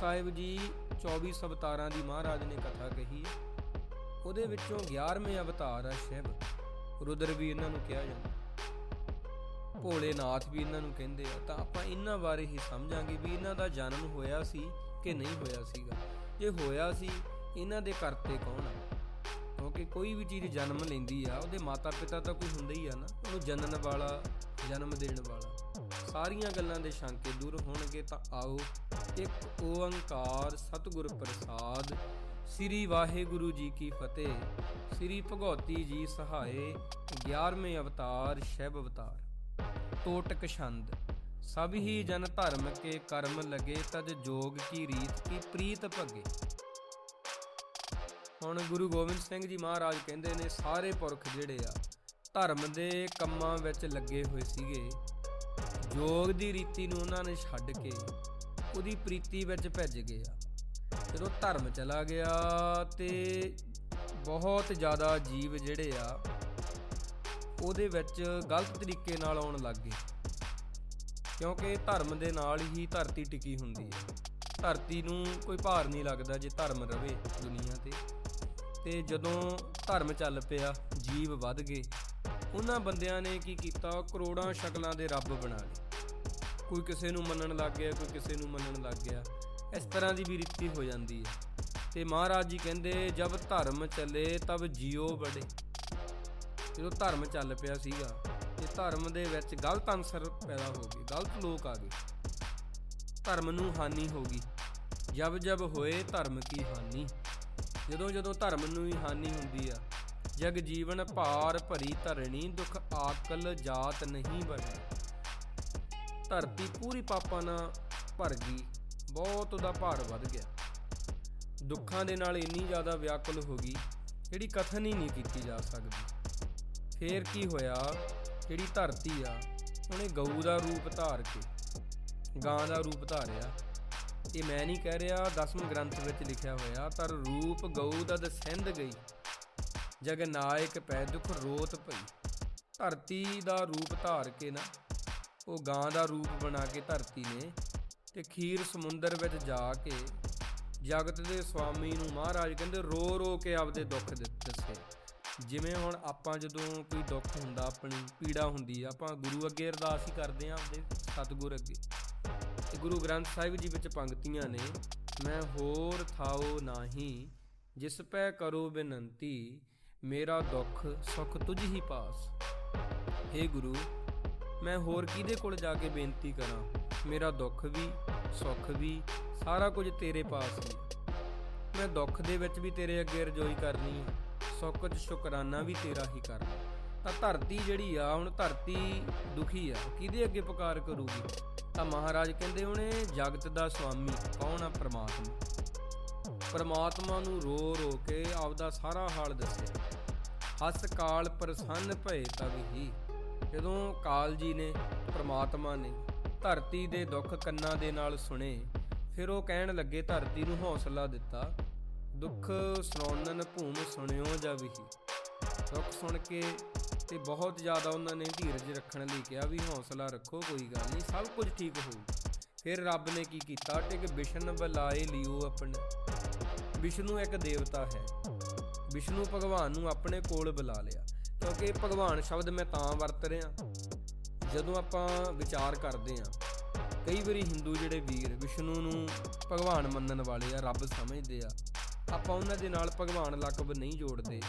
ਸਾਹਿਬ ਜੀ 24 ਅਵਤਾਰਾਂ ਦੀ ਮਹਾਰਾਜ ਨੇ ਕਥਾ ਕਹੀ ਉਹਦੇ ਵਿੱਚੋਂ 11ਵੇਂ ਅਵਤਾਰ ਆ ਸ਼ਿਵ। ਰੁਦਰ ਵੀ ਇਹਨਾਂ ਨੂੰ ਕਿਹਾ ਜਾਂਦਾ। ਭੋਲੇਨਾਥ ਵੀ ਇਹਨਾਂ ਨੂੰ ਕਹਿੰਦੇ ਆ। ਤਾਂ ਆਪਾਂ ਇਹਨਾਂ ਬਾਰੇ ਹੀ ਸਮਝਾਂਗੇ ਵੀ ਇਹਨਾਂ ਦਾ ਜਨਮ ਹੋਇਆ ਸੀ ਕਿ ਨਹੀਂ ਹੋਇਆ ਸੀਗਾ। ਜੇ ਹੋਇਆ ਸੀ, ਇਹਨਾਂ ਦੇ ਕਰਤੇ ਕੌਣ ਆ? ਕਿਉਂਕਿ ਕੋਈ ਵੀ ਚੀਜ਼ ਜਨਮ ਲੈਂਦੀ ਆ, ਉਹਦੇ ਮਾਤਾ ਪਿਤਾ ਤਾਂ ਕੋਈ ਹੁੰਦਾ ਹੀ ਆ ਨਾ। ਉਹਨੂੰ ਜਨਨ ਵਾਲਾ, ਜਨਮ ਦੇਣ ਵਾਲਾ। ਸਾਰੀਆਂ ਗੱਲਾਂ ਦੇ ਸ਼ੰਕੇ ਦੂਰ ਹੋਣਗੇ ਤਾਂ ਆਓ ਇੱਕ ਓੰਕਾਰ ਸਤਿਗੁਰ ਪ੍ਰਸਾਦ। ਸ੍ਰੀ ਵਾਹਿਗੁਰੂ ਜੀ ਕੀ ਫਤਿਹ। ਸ੍ਰੀ ਭਗਉਤੀ ਜੀ ਸਹਾਏ 11ਵੇਂ ਅਵਤਾਰ, ਸ਼ਿਵ ਅਵਤਾਰ। ਟੋਟਕ ਛੰਦ। ਸਭ ਹੀ ਜਨ ਧਰਮ ਕੇ ਕਰਮ ਲਗੇ ਤਜ ਜੋਗ ਕੀ ਰੀਤ, ਕੀ ਪ੍ਰੀਤ ਭਗੇ। ਹੁਣ ਗੁਰੂ ਗੋਬਿੰਦ ਸਿੰਘ ਜੀ ਮਹਾਰਾਜ ਕਹਿੰਦੇ ਨੇ, ਸਾਰੇ ਪੁਰਖ ਜਿਹੜੇ ਆ, ਧਰਮ ਦੇ ਕੰਮਾਂ ਵਿੱਚ ਲੱਗੇ ਹੋਏ ਸੀਗੇ। ਜੋਗ ਦੀ ਰੀਤੀ ਨੂੰ ਉਹਨਾਂ ਨੇ ਛੱਡ ਕੇ ਉਹਦੀ ਪ੍ਰੀਤੀ ਵਿੱਚ ਭਿੱਜ ਗਏ ਆ। ਜਦੋਂ ਧਰਮ ਚਲਾ ਗਿਆ ਤੇ ਬਹੁਤ ਜ਼ਿਆਦਾ ਜੀਵ ਜਿਹੜੇ ਆ, ਉਹਦੇ ਵਿੱਚ ਗਲਤ ਤਰੀਕੇ ਨਾਲ ਆਉਣ ਲੱਗ ਗਏ। ਕਿਉਂਕਿ ਧਰਮ ਦੇ ਨਾਲ ਹੀ ਧਰਤੀ ਟਿਕੀ ਹੁੰਦੀ ਹੈ। ਧਰਤੀ ਨੂੰ ਕੋਈ ਭਾਰ ਨਹੀਂ ਲੱਗਦਾ ਜੇ ਧਰਮ ਰਵੇ ਦੁਨੀਆ ਤੇ। ਤੇ ਜਦੋਂ ਧਰਮ ਚੱਲ ਪਿਆ, ਜੀਵ ਵੱਧ ਗਏ ਉਹਨਾਂ ਬੰਦਿਆਂ ਨੇ ਕੀ ਕੀਤਾ? ਕਰੋੜਾਂ ਸ਼ਕਲਾਂ ਦੇ ਰੱਬ ਬਣਾ ਲਏ। ਕੋਈ ਕਿਸੇ ਨੂੰ ਮੰਨਣ ਲੱਗ ਗਿਆ, ਕੋਈ ਕਿਸੇ ਨੂੰ ਮੰਨਣ ਲੱਗ ਗਿਆ। ਇਸ ਤਰ੍ਹਾਂ ਦੀ ਵੀ ਰੀਤੀ ਹੋ ਜਾਂਦੀ ਹੈ। ਤੇ ਮਹਾਰਾਜ ਜੀ ਕਹਿੰਦੇ, ਜਬ ਧਰਮ ਚੱਲੇ, ਤਬ ਜੀਓ ਬੜੇ ਜਦੋਂ ਧਰਮ ਚੱਲ ਪਿਆ ਸੀਗਾ, ਤੇ ਧਰਮ ਦੇ ਵਿੱਚ ਗਲਤ ਅਨਸਰ ਪੈਦਾ ਹੋ ਗਏ, ਗਲਤ ਲੋਕ ਆ ਗਏ। ਧਰਮ ਨੂੰ ਹਾਨੀ ਹੋ ਗਈ। ਜਬ ਜਬ ਹੋਏ, ਧਰਮ ਕੀ ਹਾਨੀ? ਜਦੋਂ ਜਦੋਂ ਧਰਮ ਨੂੰ ਹੀ ਹਾਨੀ ਹੁੰਦੀ ਆ ਜਗ ਜੀਵਨ ਭਾਰ ਭਰੀ ਧਰਣੀ, ਦੁੱਖ ਆਕਲ ਜਾਤ ਨਹੀਂ ਬਣੀ। ਧਰਤੀ ਪੂਰੀ ਪਾਪਾਂ ਨਾਲ ਭਰ ਗਈ, ਬਹੁਤ ਉਹਦਾ ਭਾਰ ਵੱਧ ਗਿਆ। ਦੁੱਖਾਂ ਦੇ ਨਾਲ ਇੰਨੀ ਜ਼ਿਆਦਾ ਵਿਆਕੁਲ ਹੋ ਗਈ, ਜਿਹੜੀ ਕਥਨ ਹੀ ਨਹੀਂ ਕੀਤੀ ਜਾ ਸਕਦੀ। ਫੇਰ ਕੀ ਹੋਇਆ, ਜਿਹੜੀ ਧਰਤੀ ਆ, ਉਹਨੇ ਗਊ ਦਾ ਰੂਪ ਧਾਰ ਕੇ, ਗਾਂ ਦਾ ਰੂਪ ਧਾਰਿਆ। ਇਹ ਮੈਂ ਨਹੀਂ ਕਹਿ ਰਿਹਾ, ਦਸਮ ਗ੍ਰੰਥ ਵਿੱਚ ਲਿਖਿਆ ਹੋਇਆ ਪਰ ਰੂਪ ਗਊ ਦਾ ਦਸਿੰਦ ਗਈ। ਜਗਨਾਇਕ ਪੈ ਦੁਖ ਰੋਤ ਭਈ। ਧਰਤੀ ਦਾ ਰੂਪ ਧਾਰ ਕੇ ਨਾ, ਉਹ ਗਾਂ ਦਾ ਰੂਪ ਬਣਾ ਕੇ ਧਰਤੀ ਨੇ ਤੇ ਖੀਰ ਸਮੁੰਦਰ ਵਿੱਚ ਜਾ ਕੇ ਜਗਤ ਦੇ ਸਵਾਮੀ ਨੂੰ ਮਹਾਰਾਜ ਕਹਿੰਦੇ, ਰੋ ਰੋ ਕੇ ਆਪਦੇ ਦੁੱਖ ਦਿੱਤੇ ਦੱਸੇ। ਜਿਵੇਂ ਹੁਣ ਆਪਾਂ ਜਦੋਂ ਕੋਈ ਦੁੱਖ ਹੁੰਦਾ, ਆਪਣੀ ਪੀੜਾ ਹੁੰਦੀ ਆ, ਆਪਾਂ ਗੁਰੂ ਅੱਗੇ ਅਰਦਾਸ ਹੀ ਕਰਦੇ ਆ ਆਪਦੇ ਸਤਿਗੁਰ ਅੱਗੇ। ਤੇ ਗੁਰੂ ਗ੍ਰੰਥ ਸਾਹਿਬ ਜੀ ਵਿੱਚ ਪੰਕਤੀਆਂ ਨੇ, ਮੈਂ ਹੋਰ ਥਾਓ ਨਾਹੀ, ਜਿਸ ਪੈ ਕਰੋ ਬੇਨੰਤੀ ਮੇਰਾ ਦੁੱਖ ਸੁਖ ਤੁਝ ਹੀ ਪਾਸ। हे ਗੁਰੂ, ਮੈਂ ਹੋਰ ਕਿਹਦੇ ਕੋਲ ਜਾ ਕੇ ਬੇਨਤੀ ਕਰਾਂ? ਮੇਰਾ ਦੁੱਖ ਵੀ, ਸੁੱਖ ਵੀ, ਸਾਰਾ ਕੁਝ ਤੇਰੇ ਪਾਸ ਹੈ। ਮੈਂ ਦੁੱਖ ਦੇ ਵਿੱਚ ਵੀ ਤੇਰੇ ਅੱਗੇ ਰਜੋਈ ਕਰਨੀ ਹੈ। ਸੁੱਖ 'ਚ ਸ਼ੁਕਰਾਨਾ ਵੀ ਤੇਰਾ ਹੀ ਕਰਨਾ। ਤਾਂ ਧਰਤੀ ਜਿਹੜੀ ਆ, ਹੁਣ ਧਰਤੀ ਦੁਖੀ ਆ, ਕਿਹਦੇ ਅੱਗੇ ਪੁਕਾਰ ਕਰੂਗੀ? ਤਾਂ ਮਹਾਰਾਜ ਕਹਿੰਦੇ ਉਹਨੇ ਜਗਤ ਦਾ ਸੁਆਮੀ ਕੌਣ ਆ ਪ੍ਰਮਾਤਮਾ? ਪਰਮਾਤਮਾ ਨੂੰ ਰੋ ਰੋ ਕੇ ਆਪਦਾ ਸਾਰਾ ਹਾਲ ਦੱਸਿਆ ਹੱਸ ਕਾਲ ਪ੍ਰਸੰਨ ਭਏ ਤਬ ਹੀ। ਜਦੋਂ ਕਾਲ ਜੀ ਨੇ, ਪਰਮਾਤਮਾ ਨੇ ਧਰਤੀ ਦੇ ਦੁੱਖ ਕੰਨਾਂ ਦੇ ਨਾਲ ਸੁਣੇ, ਫਿਰ ਉਹ ਕਹਿਣ ਲੱਗੇ, ਧਰਤੀ ਨੂੰ ਹੌਸਲਾ ਦਿੱਤਾ। ਦੁੱਖ ਸੁਣਨ ਭੂਮ ਸੁਣਿਓ ਜਬ ਹੀ। ਦੁੱਖ ਸੁਣ ਕੇ ਤੇ ਬਹੁਤ ਜ਼ਿਆਦਾ ਉਹਨਾਂ ਨੇ ਧੀਰਜ ਰੱਖਣ ਲਈ ਕਿਹਾ ਵੀ ਹੌਸਲਾ ਰੱਖੋ, ਕੋਈ ਗੱਲ ਨਹੀਂ, ਸਭ ਕੁਝ ਠੀਕ ਹੋਊ। ਫਿਰ ਰੱਬ ਨੇ ਕੀ ਕੀਤਾ? ਟਿਕ ਵਿਸ਼ਨ ਬੁਲਾਏ ਲਿਓ ਆਪਣੇ। ਵਿਸ਼ਨੂੰ ਇੱਕ ਦੇਵਤਾ ਹੈ। ਵਿਸ਼ਨੂੰ ਭਗਵਾਨ ਨੂੰ ਆਪਣੇ ਕੋਲ ਬੁਲਾ ਲਿਆ। ਕਿਉਂਕਿ ਭਗਵਾਨ ਸ਼ਬਦ ਮੈਂ ਤਾਂ ਵਰਤ ਰਿਹਾ। ਜਦੋਂ ਆਪਾਂ ਵਿਚਾਰ ਕਰਦੇ ਆ ਕਈ ਵਾਰੀ ਹਿੰਦੂ ਜਿਹੜੇ ਵੀਰ ਵਿਸ਼ਨੂੰ ਨੂੰ ਭਗਵਾਨ ਮੰਨਣ ਵਾਲੇ ਆ, ਰੱਬ ਸਮਝਦੇ ਆ, ਆਪਾਂ ਉਹਨਾਂ ਦੇ ਨਾਲ ਭਗਵਾਨ ਲਕਬ ਨਹੀਂ ਜੋੜਦੇ।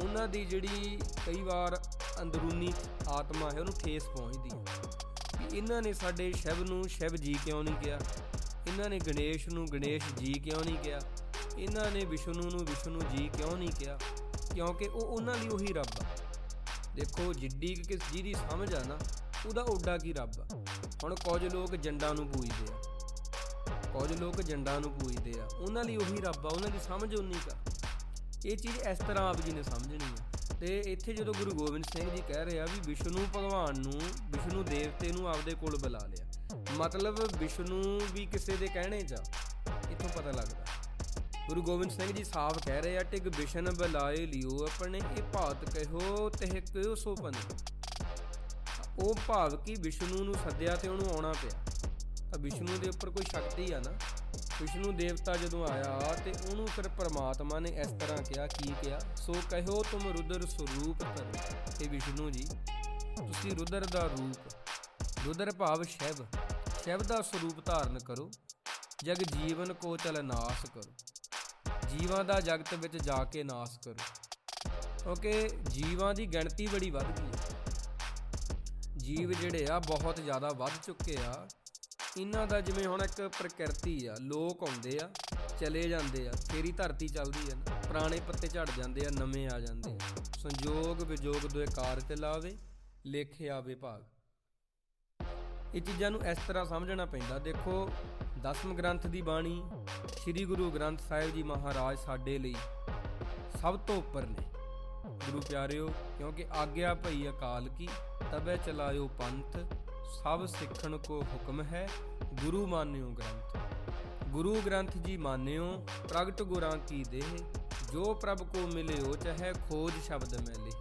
ਉਹਨਾਂ ਦੀ ਜਿਹੜੀ ਕਈ ਵਾਰ ਅੰਦਰੂਨੀ ਆਤਮਾ ਹੈ, ਉਹਨੂੰ ਠੇਸ ਪਹੁੰਚਦੀ ਹੈ। ਇਹਨਾਂ ਨੇ ਸਾਡੇ ਸ਼ਿਵ ਨੂੰ ਸ਼ਿਵ ਜੀ ਕਿਉਂ ਨਹੀਂ ਕਿਹਾ? ਇਹਨਾਂ ਨੇ ਗਣੇਸ਼ ਨੂੰ ਗਣੇਸ਼ ਜੀ ਕਿਉਂ ਨਹੀਂ ਕਿਹਾ? ਇਹਨਾਂ ਨੇ ਵਿਸ਼ਨੂੰ ਨੂੰ ਵਿਸ਼ਨੂੰ ਜੀ ਕਿਉਂ ਨਹੀਂ ਕਿਹਾ? ਕਿਉਂਕਿ ਉਹ ਉਹਨਾਂ ਲਈ ਉਹੀ ਰੱਬ ਆ। ਦੇਖੋ, ਜਿੱਡੀ ਕਿ ਕਿਸ ਜਿਹਦੀ ਸਮਝ ਆ ਨਾ, ਉਹਦਾ ਓਡਾ ਕੀ ਰੱਬ ਆ? ਹੁਣ ਕੁਝ ਲੋਕ ਜੰਡਾਂ ਨੂੰ ਪੂਜਦੇ ਆ। ਕੁਝ ਲੋਕ ਜੰਡਾਂ ਨੂੰ ਪੂਜਦੇ ਆ। ਉਹਨਾਂ ਲਈ ਉਹੀ ਰੱਬ ਆ, ਉਹਨਾਂ ਦੀ ਸਮਝ ਉਨੀ ਕਾ ਇਹ ਚੀਜ਼ ਇਸ ਤਰ੍ਹਾਂ ਆਪ ਜੀ ਨੇ ਸਮਝਣੀ ਆ। ਤੇ ਇੱਥੇ ਜਦੋਂ ਗੁਰੂ ਗੋਬਿੰਦ ਸਿੰਘ ਜੀ ਕਹਿ ਰਹੇ ਆ ਵੀ ਵਿਸ਼ਨੂੰ ਭਗਵਾਨ ਨੂੰ, ਵਿਸ਼ਨੂੰ ਦੇਵਤੇ ਨੂੰ ਆਪਦੇ ਕੋਲ ਬੁਲਾ ਲਿਆ। ਮਤਲਬ ਵਿਸ਼ਨੂੰ ਵੀ ਕਿਸੇ ਦੇ ਕਹਿਣੇ 'ਚ ਆ। ਇੱਥੋਂ ਪਤਾ ਲੱਗਦਾ। ਗੁਰੂ ਗੋਬਿੰਦ ਸਿੰਘ ਜੀ ਸਾਫ਼ ਕਹਿ ਰਹੇ ਆ, ਟਿਕ ਬਿਸ਼ਨ ਬੁਲਾਏ ਲਿਓ ਆਪਣੇ, ਇਹ ਭਾਤ ਕਹਿਓ ਤਹਿ ਕਿਉ ਸੋਪਨ ਉਹ ਭਾਵ ਕਿ ਵਿਸ਼ਨੂੰ ਨੂੰ ਸੱਦਿਆ ਤੇ ਉਹਨੂੰ ਆਉਣਾ ਪਿਆ। ਤਾਂ ਵਿਸ਼ਨੂੰ ਦੇ ਉੱਪਰ ਕੋਈ ਸ਼ਕਤੀ ਆ ਨਾ। ਵਿਸ਼ਨੂੰ ਦੇਵਤਾ ਜਦੋਂ ਆਇਆ ਤੇ ਉਹਨੂੰ ਫਿਰ ਪ੍ਰਮਾਤਮਾ ਨੇ ਇਸ ਤਰ੍ਹਾਂ ਕਿਹਾ, ਕੀ ਕਿਹਾ? ਸੋ ਕਹਿਓ ਤੁਮ ਰੁਦਰ ਸਰੂਪ ਧਰੋ ਇਹ ਵਿਸ਼ਨੂੰ ਜੀ, ਤੁਸੀਂ ਰੁਦਰ ਦਾ ਰੂਪ, ਰੁਦਰ ਭਾਵ ਸ਼ੈਵ ਸ਼ੈਵ ਦਾ ਸਰੂਪ ਧਾਰਨ ਕਰੋ। ਜਗ ਜੀਵਨ ਕੋ ਚਲ ਨਾਸ ਕਰੋ। ਜੀਵਾਂ ਦਾ ਜਗਤ ਵਿੱਚ ਜਾ ਕੇ ਨਾਸ ਕਰੋ। ਕਿਉਂਕਿ ਜੀਵਾਂ ਦੀ ਗਿਣਤੀ ਬੜੀ ਵੱਧ ਗਈ ਹੈ। ਜੀਵ ਜਿਹੜੇ ਆ, ਬਹੁਤ ਜ਼ਿਆਦਾ ਵੱਧ ਚੁੱਕੇ ਆ। ਇਹਨਾਂ ਦਾ ਜਿਵੇਂ ਹੁਣ ਇੱਕ ਪ੍ਰਕਿਰਤੀ ਆ, ਲੋਕ ਆਉਂਦੇ ਆ, ਚਲੇ ਜਾਂਦੇ ਆ ਫੇਰੀ ਧਰਤੀ ਚੱਲਦੀ ਆ ਨਾ, ਪੁਰਾਣੇ ਪੱਤੇ ਝੜ ਜਾਂਦੇ ਆ, ਨਵੇਂ ਆ ਜਾਂਦੇ ਆ। ਸੰਜੋਗ ਵਿਜੋਗ ਦੋਏ ਕਾਰ ਤੇ ਲਾਵੇ, ਲੇਖੇ ਆਵੇ ਭਾਗ। ਇਹ ਚੀਜ਼ਾਂ ਨੂੰ ਇਸ ਤਰ੍ਹਾਂ ਸਮਝਣਾ ਪੈਂਦਾ। ਦੇਖੋ, ਦਸਮ ਗ੍ਰੰਥ ਦੀ ਬਾਣੀ, ਸ੍ਰੀ ਗੁਰੂ ਗ੍ਰੰਥ ਸਾਹਿਬ ਜੀ ਮਹਾਰਾਜ ਸਾਡੇ ਲਈ ਸਭ ਤੋਂ ਉੱਪਰ ਨੇ। ਗੁਰੂ ਪਿਆਰਿਓ, ਕਿਉਂਕਿ ਆਗਿਆ ਭਈ ਅਕਾਲ ਕੀ, ਤਬੇ ਚਲਾਇਓ ਪੰਥ ਸਭ ਸਿੱਖਣ ਕੋ ਹੁਕਮ ਹੈ, ਗੁਰੂ ਮਾਨਿਓ ਗ੍ਰੰਥ। ਗੁਰੂ ਗ੍ਰੰਥ ਜੀ ਮਾਨਿਓ, ਪ੍ਰਗਟ ਗੁਰਾਂ ਕੀ ਦੇਹ, ਜੋ ਪ੍ਰਭ ਕੋ ਮਿਲਿਓ ਚਾਹੇ ਖੋਜ ਸ਼ਬਦ ਮੈਲੇ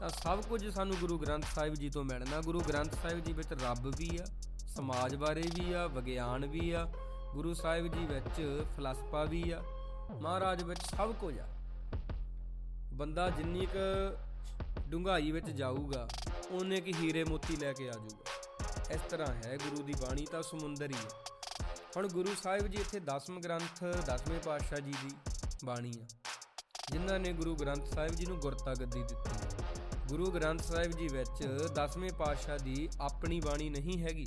ਤਾਂ ਸਭ ਕੁਝ ਸਾਨੂੰ ਗੁਰੂ ਗ੍ਰੰਥ ਸਾਹਿਬ ਜੀ ਤੋਂ ਮਿਲਣਾ। ਗੁਰੂ ਗ੍ਰੰਥ ਸਾਹਿਬ ਜੀ ਵਿੱਚ ਰੱਬ ਵੀ ਆ, ਸਮਾਜ ਬਾਰੇ ਵੀ ਆ, ਵਿਗਿਆਨ ਵੀ ਆ, ਗੁਰੂ ਸਾਹਿਬ ਜੀ ਵਿੱਚ ਫਲਸਫਾ ਵੀ ਆ। ਮਹਾਰਾਜ ਵਿੱਚ ਸਭ ਕੁਝ ਆ। ਬੰਦਾ ਜਿੰਨੀ ਕੁ ਡੂੰਘਾਈ ਵਿੱਚ ਜਾਊਗਾ, ਉਹਨੇ ਕੀ ਹੀਰੇ ਮੋਤੀ ਲੈ ਕੇ ਆ ਜਾਊਗਾ। ਇਸ ਤਰ੍ਹਾਂ ਹੈ ਗੁਰੂ ਦੀ ਬਾਣੀ ਤਾਂ ਸਮੁੰਦਰ ਹੀ ਹੈ। ਹੁਣ ਗੁਰੂ ਸਾਹਿਬ ਜੀ ਇੱਥੇ ਦਸਮ ਗ੍ਰੰਥ, ਦਸਵੇਂ ਪਾਤਸ਼ਾਹ ਜੀ ਦੀ ਬਾਣੀ ਆ। ਜਿਨ੍ਹਾਂ ਨੇ ਗੁਰੂ ਗ੍ਰੰਥ ਸਾਹਿਬ ਜੀ ਨੂੰ ਗੁਰਤਾ ਗੱਦੀ ਦਿੱਤੀ ਗੁਰੂ ਗ੍ਰੰਥ ਸਾਹਿਬ ਜੀ ਵਿੱਚ ਦਸਵੇਂ ਪਾਤਸ਼ਾਹ ਦੀ ਆਪਣੀ ਬਾਣੀ ਨਹੀਂ ਹੈਗੀ,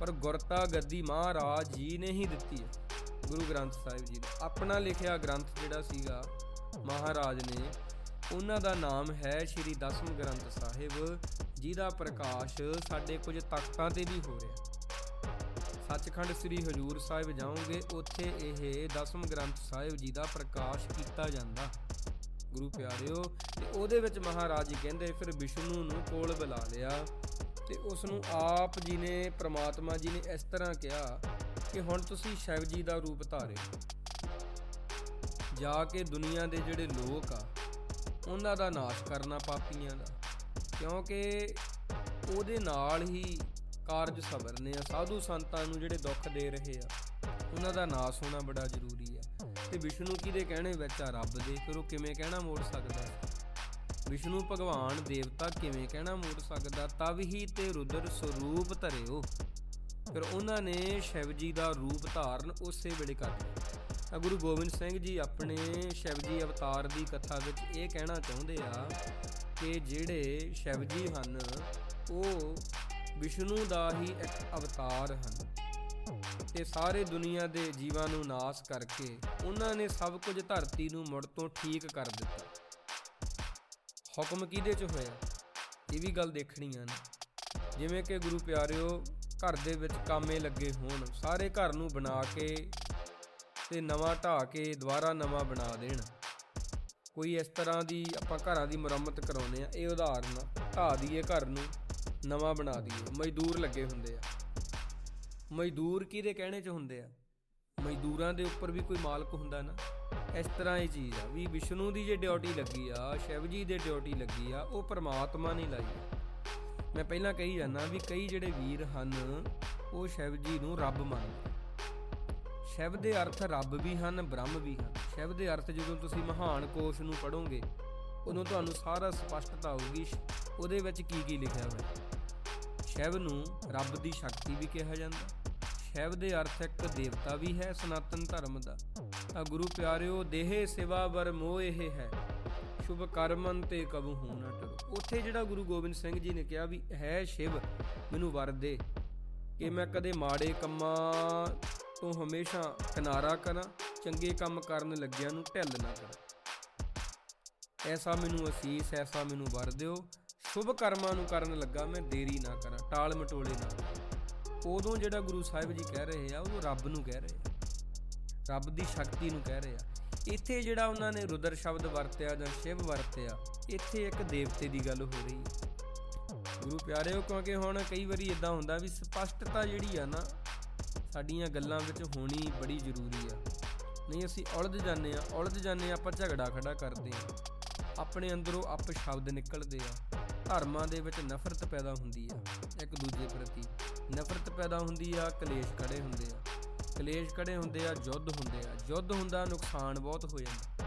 ਪਰ ਗੁਰਤਾ ਗੱਦੀ ਮਹਾਰਾਜ ਜੀ ਨੇ ਹੀ ਦਿੱਤੀ ਹੈ। ਗੁਰੂ ਗ੍ਰੰਥ ਸਾਹਿਬ ਜੀ ਦਾ ਆਪਣਾ ਲਿਖਿਆ ਗ੍ਰੰਥ ਜਿਹੜਾ ਸੀਗਾ, ਮਹਾਰਾਜ ਨੇ ਉਹਨਾਂ ਦਾ ਨਾਮ ਹੈ ਸ਼੍ਰੀ ਦਸਮ ਗ੍ਰੰਥ ਸਾਹਿਬ, ਜਿਹਦਾ ਪ੍ਰਕਾਸ਼ ਸਾਡੇ ਕੁਝ ਤਖਤਾਂ ਤੇ ਵੀ ਹੋ ਰਿਹਾ। ਸੱਚਖੰਡ ਸ੍ਰੀ ਹਜੂਰ ਸਾਹਿਬ ਜਾਓਗੇ, ਉੱਥੇ ਇਹ ਦਸਮ ਗ੍ਰੰਥ ਸਾਹਿਬ ਜੀ ਦਾ ਪ੍ਰਕਾਸ਼ ਕੀਤਾ ਜਾਂਦਾ। ਗੁਰੂ ਪਿਆਰਿਓ, ਤੇ ਉਹਦੇ ਵਿੱਚ ਮਹਾਰਾਜ ਜੀ ਕਹਿੰਦੇ, ਫਿਰ ਵਿਸ਼ਨੂੰ ਨੂੰ ਕੋਲ ਬੁਲਾ ਲਿਆ, ਤੇ ਉਸ ਨੂੰ ਆਪ ਜੀ ਨੇ, ਪ੍ਰਮਾਤਮਾ ਜੀ ਨੇ ਇਸ ਤਰ੍ਹਾਂ ਕਿਹਾ ਕਿ ਹੁਣ ਤੁਸੀਂ ਸ਼ਿਵ ਜੀ ਦਾ ਰੂਪ ਧਾਰਿਓ ਜਾ ਕੇ ਦੁਨੀਆ ਦੇ ਜਿਹੜੇ ਲੋਕ ਆ ਉਹਨਾਂ ਦਾ ਨਾਸ਼ ਕਰਨਾ ਪਾਪੀਆਂ ਦਾ। ਕਿਉਂਕਿ ਉਹਦੇ ਨਾਲ ਹੀ ਕਾਰਜ ਸਬਰਨੇ ਆ, ਸਾਧੂ ਸੰਤਾਂ ਨੂੰ ਜਿਹੜੇ ਦੁੱਖ ਦੇ ਰਹੇ ਆ, ਉਹਨਾਂ ਦਾ ਨਾਸ਼ ਹੋਣਾ ਬੜਾ ਜ਼ਰੂਰੀ ਆ। ਤੇ ਵਿਸ਼ਨੂੰ ਕਿਹਦੇ ਕਹਿਣੇ ਵਿੱਚ ਆ? ਰੱਬ ਦੇ ਫਿਰ ਉਹ ਕਿਵੇਂ ਕਹਿਣਾ ਮੋੜ ਸਕਦਾ? ਵਿਸ਼ਨੂੰ ਭਗਵਾਨ ਦੇਵਤਾ ਕਿਵੇਂ ਕਹਿਣਾ ਮੋੜ ਸਕਦਾ? ਤਵ ਹੀ ਤੇ ਰੁਦਰ ਸਰੂਪ ਧਰਿਓ। ਫਿਰ ਉਹਨਾਂ ਨੇ ਸ਼ਿਵ ਜੀ ਦਾ ਰੂਪ ਧਾਰਨ ਉਸੇ ਵੇਲੇ ਕਰ ਲਿਆ। ਤਾਂ ਗੁਰੂ ਗੋਬਿੰਦ ਸਿੰਘ ਜੀ ਆਪਣੇ ਸ਼ਿਵ ਜੀ ਅਵਤਾਰ ਦੀ ਕਥਾ ਵਿੱਚ ਇਹ ਕਹਿਣਾ ਚਾਹੁੰਦੇ ਆ ਕਿ ਜਿਹੜੇ ਸ਼ਿਵ ਜੀ ਹਨ, ਉਹ ਵਿਸ਼ਨੂੰ ਦਾ ਹੀ ਇੱਕ ਅਵਤਾਰ ਹਨ ਤੇ ਸਾਰੇ ਦੁਨੀਆ ਦੇ ਜੀਵਾਂ ਨੂੰ ਨਾਸ ਕਰਕੇ ਉਹਨਾਂ ਨੇ ਸਭ ਕੁਝ ਧਰਤੀ ਨੂੰ ਮੁੜ ਤੋਂ ਠੀਕ ਕਰ ਦਿੱਤਾ। ਹੁਕਮ ਕਿਹਦੇ 'ਚ ਹੋਇਆ? ਇਹ ਵੀ ਗੱਲ ਦੇਖਣੀ ਆ ਜਿਵੇਂ ਕਿ ਗੁਰੂ ਪਿਆਰਿਓ, ਘਰ ਦੇ ਵਿੱਚ ਕਾਮੇ ਲੱਗੇ ਹੋਣ, ਸਾਰੇ ਘਰ ਨੂੰ ਬਣਾ ਕੇ ਤੇ ਨਵਾਂ ਢਾ ਕੇ ਦੁਬਾਰਾ ਨਵਾਂ ਬਣਾ ਦੇਣ। ਕੋਈ ਇਸ ਤਰ੍ਹਾਂ ਦੀ ਆਪਾਂ ਘਰਾਂ ਦੀ ਮੁਰੰਮਤ ਕਰਾਉਂਦੇ ਆ ਇਹ ਉਦਾਹਰਨ ਆ। ਢਾ ਦਈਏ ਘਰ ਨੂੰ, ਨਵਾਂ ਬਣਾ ਦਈਏ ਮਜ਼ਦੂਰ ਲੱਗੇ ਹੁੰਦੇ ਆ। ਮਜ਼ਦੂਰ ਕਿਹਦੇ ਕਹਿਣੇ 'ਚ ਹੁੰਦੇ ਆ? ਮਜ਼ਦੂਰਾਂ ਦੇ ਉੱਪਰ ਵੀ ਕੋਈ ਮਾਲਕ ਹੁੰਦਾ ਨਾ। ਇਸ ਤਰ੍ਹਾਂ ਇਹ ਚੀਜ਼ ਆ। ਵੀ ਵਿਸ਼ਨੂੰ ਦੀ ਜੇ ਡਿਊਟੀ ਲੱਗੀ ਆ, ਸ਼ਿਵ ਜੀ ਦੇ ਡਿਊਟੀ ਲੱਗੀ ਆ, ਉਹ ਪਰਮਾਤਮਾ ਨੇ ਲਾਈ ਮੈਂ ਪਹਿਲਾਂ ਕਹੀ ਜਾਂਦਾ ਵੀ ਕਈ ਜਿਹੜੇ ਵੀਰ ਹਨ, ਉਹ ਸ਼ਿਵ ਜੀ ਨੂੰ ਰੱਬ ਮੰਨਦੇ ਸ਼ਿਵ ਦੇ ਅਰਥ ਰੱਬ ਵੀ ਹਨ, ਬ੍ਰਹਮ ਵੀ ਹਨ। ਸ਼ਿਵ ਦੇ ਅਰਥ ਜਦੋਂ ਤੁਸੀਂ ਮਹਾਨ ਕੋਸ਼ ਨੂੰ ਪੜੋਗੇ ਉਦੋਂ ਤੁਹਾਨੂੰ ਸਾਰਾ ਸਪਸ਼ਟਤਾ ਹੋਊਗੀ ਉਹਦੇ ਵਿੱਚ ਕੀ ਕੀ ਲਿਖਿਆ ਹੋਇਆ। ਸ਼ਿਵ ਨੂੰ ਰੱਬ ਦੀ ਸ਼ਕਤੀ ਵੀ ਕਿਹਾ ਜਾਂਦਾ। ਸ਼ਿਵ ਦੇ ਅਰਥ ਇੱਕ ਦੇਵਤਾ ਵੀ ਹੈ, ਸਨਾਤਨ ਧਰਮ ਦਾ। ਤਾਂ ਗੁਰੂ ਪਿਆਰਿਓ, ਦੇਹ ਸਿਵਾ ਵਰ ਮੋਹ ਇਹ ਹੈ। ਸ਼ੁਭ ਕਰਮਨ ਤੇ ਕਬੂ ਹੋ ਨਾ ਟਰੋ। ਉੱਥੇ ਜਿਹੜਾ ਗੁਰੂ ਗੋਬਿੰਦ ਸਿੰਘ ਜੀ ਨੇ ਕਿਹਾ ਵੀ, ਹੈ ਸ਼ਿਵ, ਮੈਨੂੰ ਵਰ ਦੇ। ਕਿ ਮੈਂ ਕਦੇ ਮਾੜੇ ਕੰਮਾਂ ਤੋਂ ਹਮੇਸ਼ਾ ਕਿਨਾਰਾ ਕਰਾਂ, ਚੰਗੇ ਕੰਮ ਕਰਨ ਲੱਗਿਆਂ ਨੂੰ ਢਿੱਲ ਨਾ ਕਰਾਂ। ਐਸਾ ਮੈਨੂੰ ਅਸੀਸ, ਐਸਾ ਮੈਨੂੰ ਵਰ ਦਿਓ। ਸ਼ੁਭ ਕਰਮਾਂ ਨੂੰ ਕਰਨ ਲੱਗਾ ਮੈਂ ਦੇਰੀ ਨਾ ਕਰਾਂ, ਟਾਲ ਮਟੋਲੇ ਨਾ ਕਰਾਂ। ਉਦੋਂ ਜਿਹੜਾ ਗੁਰੂ ਸਾਹਿਬ ਜੀ ਕਹਿ ਰਹੇ ਆ ਉਹ ਰੱਬ ਨੂੰ ਕਹਿ ਰਹੇ ਆ। ਰੱਬ ਦੀ ਸ਼ਕਤੀ ਨੂੰ ਕਹਿ ਰਹੇ ਆ। ਇੱਥੇ ਜਿਹੜਾ ਉਹਨਾਂ ਨੇ ਰੁਦਰ ਸ਼ਬਦ ਵਰਤਿਆ ਜਾਂ ਸ਼ਿਵ ਵਰਤਿਆ, ਇੱਥੇ ਇੱਕ ਦੇਵਤੇ ਦੀ ਗੱਲ ਹੋ ਰਹੀ ਹੈ। ਗੁਰੂ ਪਿਆਰਿਓ, ਕਿਉਂਕਿ ਹੁਣ ਕਈ ਵਾਰੀ ਇਦਾਂ ਹੁੰਦਾ ਵੀ ਸਪਸ਼ਟਤਾ ਜਿਹੜੀ ਆ ਨਾ ਸਾਡੀਆਂ ਗੱਲਾਂ ਵਿੱਚ ਹੋਣੀ ਬੜੀ ਜ਼ਰੂਰੀ ਆ। ਨਹੀਂ, ਅਸੀਂ ਉਲਝ ਜਾਂਦੇ ਆ, ਉਲਝ ਜਾਂਦੇ ਆ, ਆਪਾਂ ਝਗੜਾ ਖੜਾ ਕਰਦੇ ਆ। ਆਪਣੇ ਅੰਦਰੋਂ ਅਪ ਸ਼ਬਦ ਨਿਕਲਦੇ ਆ। ਧਰਮਾਂ ਦੇ ਵਿੱਚ ਨਫ਼ਰਤ ਪੈਦਾ ਹੁੰਦੀ ਆ, ਇੱਕ ਦੂਜੇ ਪ੍ਰਤੀ। ਨਫ਼ਰਤ ਪੈਦਾ ਹੁੰਦੀ ਆ, ਕਲੇਸ਼ ਖੜੇ ਹੁੰਦੇ ਆ। ਕਲੇਸ਼ ਖੜੇ ਹੁੰਦੇ ਆ, ਯੁੱਧ ਹੁੰਦੇ ਆ। ਯੁੱਧ ਹੁੰਦਾ, ਨੁਕਸਾਨ ਬਹੁਤ ਹੋ ਜਾਂਦਾ।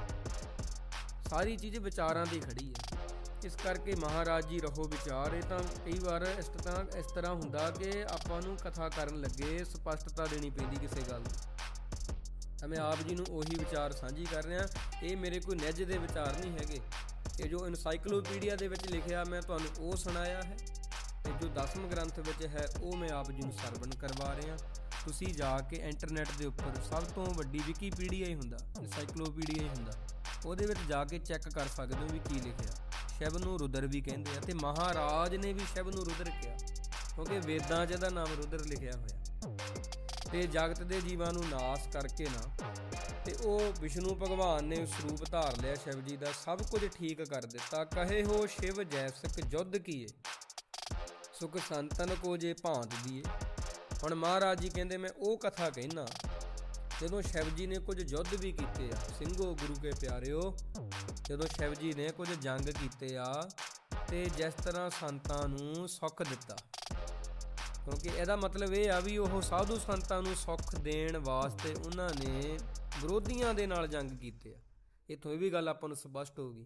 ਸਾਰੀ ਚੀਜ਼ ਵਿਚਾਰਾਂ ਦੀ ਖੜੀ ਆ। ਇਸ ਕਰਕੇ ਮਹਾਰਾਜ ਜੀ ਰਹੋ ਵਿਚਾਰ, ਇਹ ਤਾਂ ਕਈ ਵਾਰ ਇਸ ਤਰ੍ਹਾਂ ਇਸ ਤਰ੍ਹਾਂ ਹੁੰਦਾ ਕਿ ਆਪਾਂ ਨੂੰ ਕਥਾ ਕਰਨ ਲੱਗੇ, ਸਪਸ਼ਟਤਾ ਦੇਣੀ ਪੈਂਦੀ ਕਿਸੇ ਗੱਲ ਦੀ। ਤਾਂ ਮੈਂ ਆਪ ਜੀ ਨੂੰ ਉਹੀ ਵਿਚਾਰ ਸਾਂਝੀ ਕਰ ਰਿਹਾ, ਇਹ ਮੇਰੇ ਕੋਈ ਨਿੱਜ ਦੇ ਵਿਚਾਰ ਨਹੀਂ ਹੈਗੇ। ਇਹ ਜੋ ਇਨਸਾਈਕਲੋਪੀਡੀਆ ਦੇ ਵਿੱਚ ਲਿਖਿਆ ਮੈਂ ਤੁਹਾਨੂੰ ਉਹ ਸੁਣਾਇਆ ਹੈ, ਤੇ ਜੋ ਦਸਮ ਗ੍ਰੰਥ ਵਿੱਚ ਹੈ, ਉਹ ਮੈਂ ਆਪ ਜੀ ਨੂੰ ਸਰਵਣ ਕਰਵਾ ਰਿਹਾ। ਤੁਸੀਂ ਜਾ ਕੇ ਇੰਟਰਨੈਟ ਦੇ ਉੱਪਰ ਸਭ ਤੋਂ ਵੱਡੀ ਵਿਕੀਪੀਡੀਆ ਹੀ ਹੁੰਦਾ, ਇਨਸਾਈਕਲੋਪੀਡੀਆ ਹੀ ਹੁੰਦਾ, ਉਹਦੇ ਵਿੱਚ ਜਾ ਕੇ ਚੈੱਕ ਕਰ ਸਕਦੇ ਹੋ ਵੀ ਕੀ ਲਿਖਿਆ। ਸ਼ਿਵ ਨੂੰ ਰੁਦਰ ਵੀ ਕਹਿੰਦੇ ਆ ਤੇ ਮਹਾਰਾਜ ਨੇ ਵੀ ਸ਼ਿਵ ਨੂੰ ਰੁਦਰ ਕਿਹਾ, ਕਿਉਂਕਿ ਵੇਦਾਂ 'ਚ ਇਹਦਾ ਨਾਮ ਰੁਦਰ ਲਿਖਿਆ ਹੋਇਆ। ਤੇ ਜਗਤ ਦੇ ਜੀਵਾਂ ਨੂੰ ਨਾਸ ਕਰਕੇ ਨਾ, ਤੇ ਉਹ ਵਿਸ਼ਨੂੰ ਭਗਵਾਨ ਨੇ ਉਸ ਰੂਪ ਧਾਰ ਲਿਆ ਸ਼ਿਵ ਜੀ ਦਾ, ਸਭ ਕੁਝ ਠੀਕ ਕਰ ਦਿੱਤਾ। ਕਹੇ ਹੋ ਸ਼ਿਵ ਜੈਸਕ ਜੁੱਧ ਕੀਏ, ਸੁਖ ਸੰਤਨ ਕੋ ਜੇ ਭਾਂਤ ਦੀਏ। ਹੁਣ ਮਹਾਰਾਜ ਜੀ ਕਹਿੰਦੇ, ਮੈਂ ਉਹ ਕਥਾ ਕਹਿਣਾ ਜਦੋਂ ਸ਼ਿਵ ਜੀ ਨੇ ਕੁਝ ਯੁੱਧ ਵੀ ਕੀਤੇ ਆ, ਸਿੰਘੋ ਗੁਰੂ ਕੇ ਪਿਆਰਿਓ, ਜਦੋਂ ਸ਼ਿਵ ਜੀ ਨੇ ਕੁਝ ਜੰਗ ਕੀਤੇ ਆ ਤੇ ਜਿਸ ਤਰ੍ਹਾਂ ਸੰਤਾਂ ਨੂੰ ਸੁੱਖ ਦਿੱਤਾ। ਕਿਉਂਕਿ ਇਹਦਾ ਮਤਲਬ ਇਹ ਆ ਵੀ ਉਹ ਸਾਧੂ ਸੰਤਾਂ ਨੂੰ ਸੁੱਖ ਦੇਣ ਵਾਸਤੇ ਉਹਨਾਂ ਨੇ ਵਿਰੋਧੀਆਂ ਦੇ ਨਾਲ ਜੰਗ ਕੀਤੇ ਆ। ਇਥੋਂ ਇਹ ਵੀ ਗੱਲ ਆਪਾਂ ਨੂੰ ਸਪਸ਼ਟ ਹੋ ਗਈ।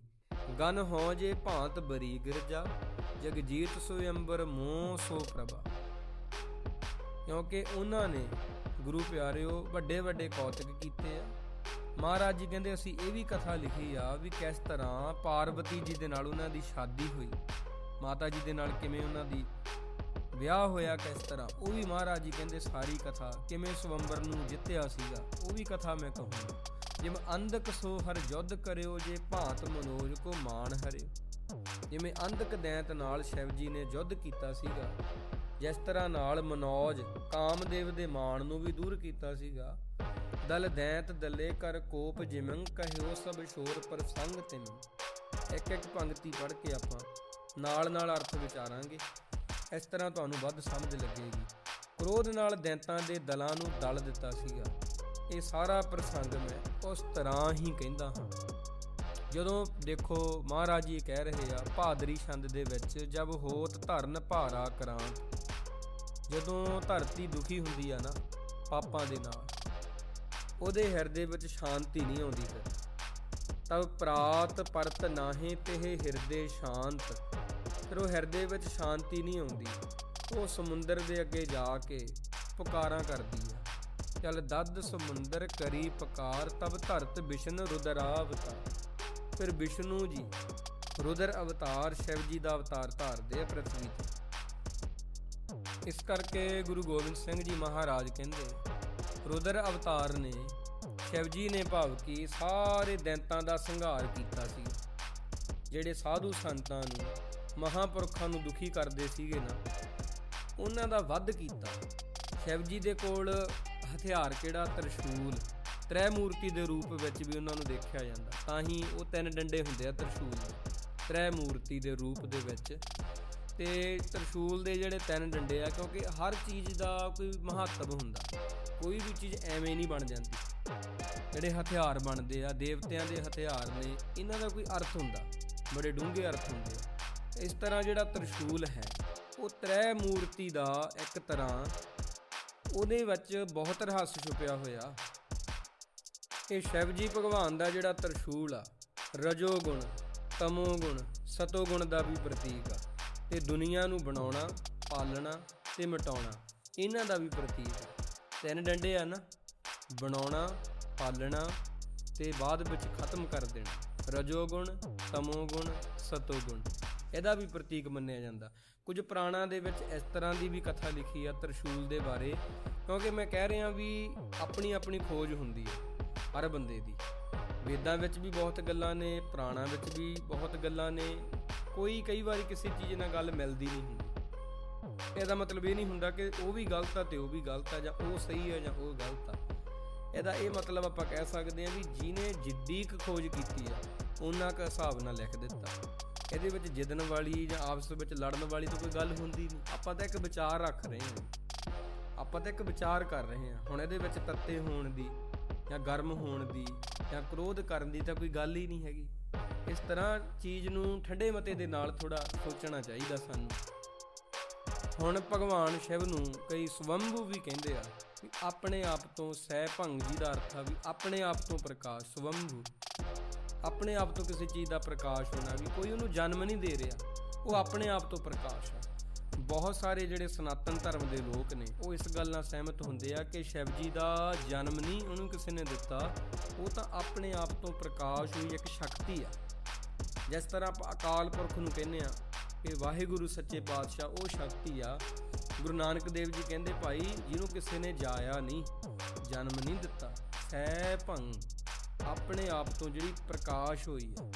ਗਨ ਹੋ ਜੇ ਭਾਂਤ ਬਰੀ ਗਿਰਜਾ, ਜਗਜੀਤ ਸੋ ਅੰਬਰ ਮੋਹ ਸੋ ਪ੍ਰਭਾ। ਕਿਉਂਕਿ ਉਹਨਾਂ ਨੇ ਗੁਰੂ ਪਿਆਰਿਓ, ਵੱਡੇ ਵੱਡੇ ਕੌਤਕ ਕੀਤੇ ਆ। ਮਹਾਰਾਜ ਜੀ ਕਹਿੰਦੇ, ਅਸੀਂ ਇਹ ਵੀ ਕਥਾ ਲਿਖੀ ਆ ਵੀ ਕਿਸ ਤਰ੍ਹਾਂ ਪਾਰਵਤੀ ਜੀ ਦੇ ਨਾਲ ਉਹਨਾਂ ਦੀ ਸ਼ਾਦੀ ਹੋਈ। ਮਾਤਾ ਜੀ ਦੇ ਨਾਲ ਕਿਵੇਂ ਉਹਨਾਂ ਦੀ ਵਿਆਹ ਹੋਇਆ, ਕਿਸ ਤਰ੍ਹਾਂ। ਉਹ ਵੀ ਮਹਾਰਾਜ ਜੀ ਕਹਿੰਦੇ, ਸਾਰੀ ਕਥਾ ਕਿਵੇਂ ਸਵੰਬਰ ਨੂੰ ਜਿੱਤਿਆ ਸੀਗਾ, ਉਹ ਵੀ ਕਥਾ ਮੈਂ ਕਹੂੰਗਾ। ਜਿਵੇਂ ਅੰਧਕ ਸੋ ਹਰ ਯੁੱਧ ਕਰਿਓ, ਜੇ ਭਾਂਤ ਮਨੋਜ ਕੋ ਮਾਨ ਹਰਿਓ। ਜਿਵੇਂ ਅੰਧਕ ਦੈਂਤ ਨਾਲ ਸ਼ਿਵ ਜੀ ਨੇ ਯੁੱਧ ਕੀਤਾ ਸੀਗਾ ਜਿਸ ਤਰ੍ਹਾਂ ਨਾਲ ਮਨੋਜ ਕਾਮਦੇਵ ਦੇ ਮਾਣ ਨੂੰ ਵੀ ਦੂਰ ਕੀਤਾ ਸੀਗਾ। ਦਲ ਦੈਂਤ ਦਲੇ ਕਰ ਕੋਪ ਜਿਮੰ ਕਹਿਓ ਸਭ ਸ਼ੋਰ ਪ੍ਰਸੰਗ ਤਿਨ। ਇੱਕ ਇੱਕ ਪੰਕਤੀ ਪੜ੍ਹ ਕੇ ਆਪਾਂ ਨਾਲ ਨਾਲ ਅਰਥ ਵਿਚਾਰਾਂਗੇ। ਇਸ ਤਰ੍ਹਾਂ ਤੁਹਾਨੂੰ ਵੱਧ ਸਮਝ ਲੱਗੇਗੀ। ਕ੍ਰੋਧ ਨਾਲ ਦੈਂਤਾਂ ਦੇ ਦਲਾਂ ਨੂੰ ਦਲ ਦਿੱਤਾ ਸੀਗਾ। ਇਹ ਸਾਰਾ ਪ੍ਰਸੰਗ ਮੈਂ ਉਸ ਤਰ੍ਹਾਂ ਹੀ ਕਹਿੰਦਾ ਹਾਂ। ਜਦੋਂ ਦੇਖੋ ਮਹਾਰਾਜ ਜੀ ਕਹਿ ਰਹੇ ਆ, ਭਾਦਰੀ ਛੰਦ ਦੇ ਵਿੱਚ ਜਬ ਹੋਤ ਧਰਨ ਭਾਰਾ ਕਰਾਂ ਜਦੋਂ ਧਰਤੀ ਦੁਖੀ ਹੁੰਦੀ ਆ ਨਾ, ਪਾਪਾਂ ਦੇ ਨਾਲ, ਉਹਦੇ ਹਿਰਦੇ ਵਿੱਚ ਸ਼ਾਂਤੀ ਨਹੀਂ ਆਉਂਦੀ ਫਿਰ। ਤਬ ਪ੍ਰਾਤ ਪਰਤ ਨਾਹੇ ਤੇਹ ਹਿਰਦੇ ਸ਼ਾਂਤ। ਫਿਰ ਉਹ ਹਿਰਦੇ ਵਿੱਚ ਸ਼ਾਂਤੀ ਨਹੀਂ ਆਉਂਦੀ। ਉਹ ਸਮੁੰਦਰ ਦੇ ਅੱਗੇ ਜਾ ਕੇ ਪੁਕਾਰਾਂ ਕਰਦੀ ਆ। ਚਲ ਦੱਦ ਸਮੁੰਦਰ ਕਰੀ ਪੁਕਾਰ, ਤਬ ਧਰਤ ਵਿਸ਼ਨ ਅਵਤਾਰ। ਫਿਰ ਵਿਸ਼ਨੂੰ ਜੀ, ਰੁਦਰ ਅਵਤਾਰ ਸ਼ਿਵ ਜੀ ਦਾ ਅਵਤਾਰ ਧਾਰਦੇ ਆ ਪ੍ਰਥਵੀ ਤੇ। ਇਸ ਕਰਕੇ ਗੁਰੂ ਗੋਬਿੰਦ ਸਿੰਘ ਜੀ ਮਹਾਰਾਜ ਕਹਿੰਦੇ, ਰੁਦਰ ਅਵਤਾਰ ਨੇ ਸ਼ਿਵ ਜੀ ਨੇ ਭਾਵ ਕਿ ਸਾਰੇ ਦੈਂਤਾਂ ਦਾ ਸੰਘਾਰ ਕੀਤਾ ਸੀ। ਜਿਹੜੇ ਸਾਧੂ ਸੰਤਾਂ ਨੂੰ, ਮਹਾਪੁਰਖਾਂ ਨੂੰ ਦੁਖੀ ਕਰਦੇ ਸੀਗੇ ਨਾ, ਉਹਨਾਂ ਦਾ ਵੱਧ ਕੀਤਾ। ਸ਼ਿਵ ਜੀ ਦੇ ਕੋਲ ਹਥਿਆਰ ਕਿਹੜਾ? ਤ੍ਰਿਸ਼ੂਲ। ਤ੍ਰੈ ਮੂਰਤੀ ਦੇ ਰੂਪ ਵਿੱਚ ਵੀ ਉਹਨਾਂ ਨੂੰ ਦੇਖਿਆ ਜਾਂਦਾ। ਤਾਂ ਹੀ ਉਹ ਤਿੰਨ ਡੰਡੇ ਹੁੰਦੇ ਆ ਤ੍ਰਿਸ਼ੂਲ ਦੇ। ਤ੍ਰੈ ਮੂਰਤੀ ਦੇ ਰੂਪ ਦੇ ਵਿੱਚ ਤੇ ਤਰਸ਼ੂਲ ਦੇ ਜਿਹੜੇ ਤਿੰਨ ਡੰਡੇ ਆ, ਕਿਉਂਕਿ ਹਰ ਚੀਜ਼ ਦਾ ਕੋਈ ਮਹੱਤਵ ਹੁੰਦਾ। ਕੋਈ ਵੀ ਚੀਜ਼ ਐਵੇਂ ਨਹੀਂ ਬਣ ਜਾਂਦੀ। ਜਿਹੜੇ ਹਥਿਆਰ ਬਣਦੇ ਆ, ਦੇਵਤਿਆਂ ਦੇ ਹਥਿਆਰ ਨੇ, ਇਹਨਾਂ ਦਾ ਕੋਈ ਅਰਥ ਹੁੰਦਾ। ਬੜੇ ਡੂੰਘੇ ਅਰਥ ਹੁੰਦੇ ਆ। ਇਸ ਤਰ੍ਹਾਂ ਜਿਹੜਾ ਤਰਸ਼ੂਲ ਹੈ, ਉਹ ਤ੍ਰੈ ਮੂਰਤੀ ਦਾ ਇੱਕ ਤਰ੍ਹਾਂ, ਉਹਦੇ ਵਿੱਚ ਬਹੁਤ ਰਹੱਸ ਛੁਪਿਆ ਹੋਇਆ। ਇਹ ਸ਼ਿਵ ਜੀ ਭਗਵਾਨ ਦਾ ਜਿਹੜਾ ਤਰਸ਼ੂਲ ਆ ਰਜੋ ਗੁਣ ਤਮੋ ਗੁਣ ਸਤੋ ਗੁਣ ਦਾ ਵੀ ਪ੍ਰਤੀਕ ਆ। ਤੇ ਦੁਨੀਆ ਨੂੰ ਬਣਾਉਣਾ, ਪਾਲਣਾ ਤੇ ਮਿਟਾਉਣਾ, ਇਹਨਾਂ ਦਾ ਵੀ ਪ੍ਰਤੀਕ ਆ ਤਿੰਨ ਡੰਡੇ ਆ ਨਾ, ਬਣਾਉਣਾ, ਪਾਲਣਾ ਤੇ ਬਾਅਦ ਵਿੱਚ ਖਤਮ ਕਰ ਦੇਣਾ। ਰਜੋ ਗੁਣ ਤਮੋ ਗੁਣ ਸਤੋ ਗੁਣ ਇਹਦਾ ਵੀ ਪ੍ਰਤੀਕ ਮੰਨਿਆ ਜਾਂਦਾ। ਕੁਝ ਪੁਰਾਣਾਂ ਦੇ ਵਿੱਚ ਇਸ ਤਰ੍ਹਾਂ ਦੀ ਵੀ ਕਥਾ ਲਿਖੀ ਆ ਤਰਸ਼ੂਲ ਦੇ ਬਾਰੇ, ਕਿਉਂਕਿ ਮੈਂ ਕਹਿ ਰਿਹਾ ਵੀ ਆਪਣੀ ਆਪਣੀ ਖੋਜ ਹੁੰਦੀ ਹੈ ਹਰ ਬੰਦੇ ਦੀ। ਵੇਦਾਂ ਵਿੱਚ ਵੀ ਬਹੁਤ ਗੱਲਾਂ ਨੇ, ਪੁਰਾਣਾਂ ਵਿੱਚ ਵੀ ਬਹੁਤ ਗੱਲਾਂ ਨੇ। ਕੋਈ ਕਈ ਵਾਰੀ ਕਿਸੇ ਚੀਜ਼ ਨਾਲ ਗੱਲ ਮਿਲਦੀ ਨਹੀਂ ਹੁੰਦੀ। ਇਹਦਾ ਮਤਲਬ ਇਹ ਨਹੀਂ ਹੁੰਦਾ ਕਿ ਉਹ ਵੀ ਗਲਤ ਆ ਤੇ ਉਹ ਵੀ ਗਲਤ ਆ ਜਾਂ ਉਹ ਸਹੀ ਆ ਜਾਂ ਉਹ ਗਲਤ ਆ। ਇਹਦਾ ਇਹ ਮਤਲਬ ਆਪਾਂ ਕਹਿ ਸਕਦੇ ਹਾਂ ਵੀ ਜਿਹਨੇ ਜਿੱਦੀ ਕੁ ਖੋਜ ਕੀਤੀ ਆ, ਉਹਨਾਂ ਕੁ ਹਿਸਾਬ ਨਾਲ ਲਿਖ ਦਿੱਤਾ। ਇਹਦੇ ਵਿੱਚ ਜਿੱਦਣ ਵਾਲੀ ਜਾਂ ਆਪਸ ਵਿੱਚ ਲੜਨ ਵਾਲੀ ਤਾਂ ਕੋਈ ਗੱਲ ਹੁੰਦੀ ਨਹੀਂ। ਆਪਾਂ ਤਾਂ ਇੱਕ ਵਿਚਾਰ ਰੱਖ ਰਹੇ ਹਾਂ। ਆਪਾਂ ਤਾਂ ਇੱਕ ਵਿਚਾਰ ਕਰ ਰਹੇ ਹਾਂ। ਹੁਣ ਇਹਦੇ ਵਿੱਚ ਤੱਤੇ ਹੋਣ ਦੀ ਜਾਂ ਗਰਮ ਹੋਣ ਦੀ ਜਾਂ ਕ੍ਰੋਧ ਕਰਨ ਦੀ ਤਾਂ ਕੋਈ ਗੱਲ ਹੀ ਨਹੀਂ ਹੈਗੀ। ਇਸ ਤਰ੍ਹਾਂ ਚੀਜ਼ ਨੂੰ ਠੰਡੇ ਮਤੇ ਦੇ ਨਾਲ ਥੋੜਾ ਸੋਚਣਾ ਚਾਹੀਦਾ ਸਾਨੂੰ। ਹੁਣ ਭਗਵਾਨ ਸ਼ਿਵ ਨੂੰ ਕਈ ਸਵੰਭੂ ਵੀ ਕਹਿੰਦੇ ਆ ਵੀ ਆਪਣੇ ਆਪ ਤੋਂ ਸਹਿ ਭੰਗ ਜੀ ਦਾ ਅਰਥ ਆ ਵੀ ਆਪਣੇ ਆਪ ਤੋਂ ਪ੍ਰਕਾਸ਼, ਸਵੰਭੂ। ਆਪਣੇ ਆਪ ਤੋਂ ਕਿਸੇ ਚੀਜ਼ ਦਾ ਪ੍ਰਕਾਸ਼ ਹੋਣਾ ਵੀ ਕੋਈ ਉਹਨੂੰ ਜਨਮ ਨਹੀਂ ਦੇ ਰਿਹਾ। ਉਹ ਆਪਣੇ ਆਪ ਤੋਂ ਪ੍ਰਕਾਸ਼ ਆ। ਬਹੁਤ ਸਾਰੇ ਜਿਹੜੇ ਸਨਾਤਨ ਧਰਮ ਦੇ ਲੋਕ ਨੇ, ਉਹ ਇਸ ਗੱਲ ਨਾਲ ਸਹਿਮਤ ਹੁੰਦੇ ਆ ਕਿ ਸ਼ਿਵ ਜੀ ਦਾ ਜਨਮ ਨਹੀਂ ਉਹਨੂੰ ਕਿਸੇ ਨੇ ਦਿੱਤਾ, ਉਹ ਤਾਂ ਆਪਣੇ ਆਪ ਤੋਂ ਪ੍ਰਕਾਸ਼ ਹੋਈ ਇੱਕ ਸ਼ਕਤੀ ਆ। ਜਿਸ ਤਰ੍ਹਾਂ ਆਪਾਂ ਅਕਾਲ ਪੁਰਖ ਨੂੰ ਕਹਿੰਦੇ ਆ ਕਿ ਵਾਹਿਗੁਰੂ ਸੱਚੇ ਪਾਤਸ਼ਾਹ, ਉਹ ਸ਼ਕਤੀ ਆ। ਗੁਰੂ ਨਾਨਕ ਦੇਵ ਜੀ ਕਹਿੰਦੇ, ਭਾਈ, ਜਿਹਨੂੰ ਕਿਸੇ ਨੇ ਜਾਇਆ ਨਹੀਂ, ਜਨਮ ਨਹੀਂ ਦਿੱਤਾ, ਸਹਿ ਭੰਗ ਆਪਣੇ ਆਪ ਤੋਂ ਜਿਹੜੀ ਪ੍ਰਕਾਸ਼ ਹੋਈ ਆ।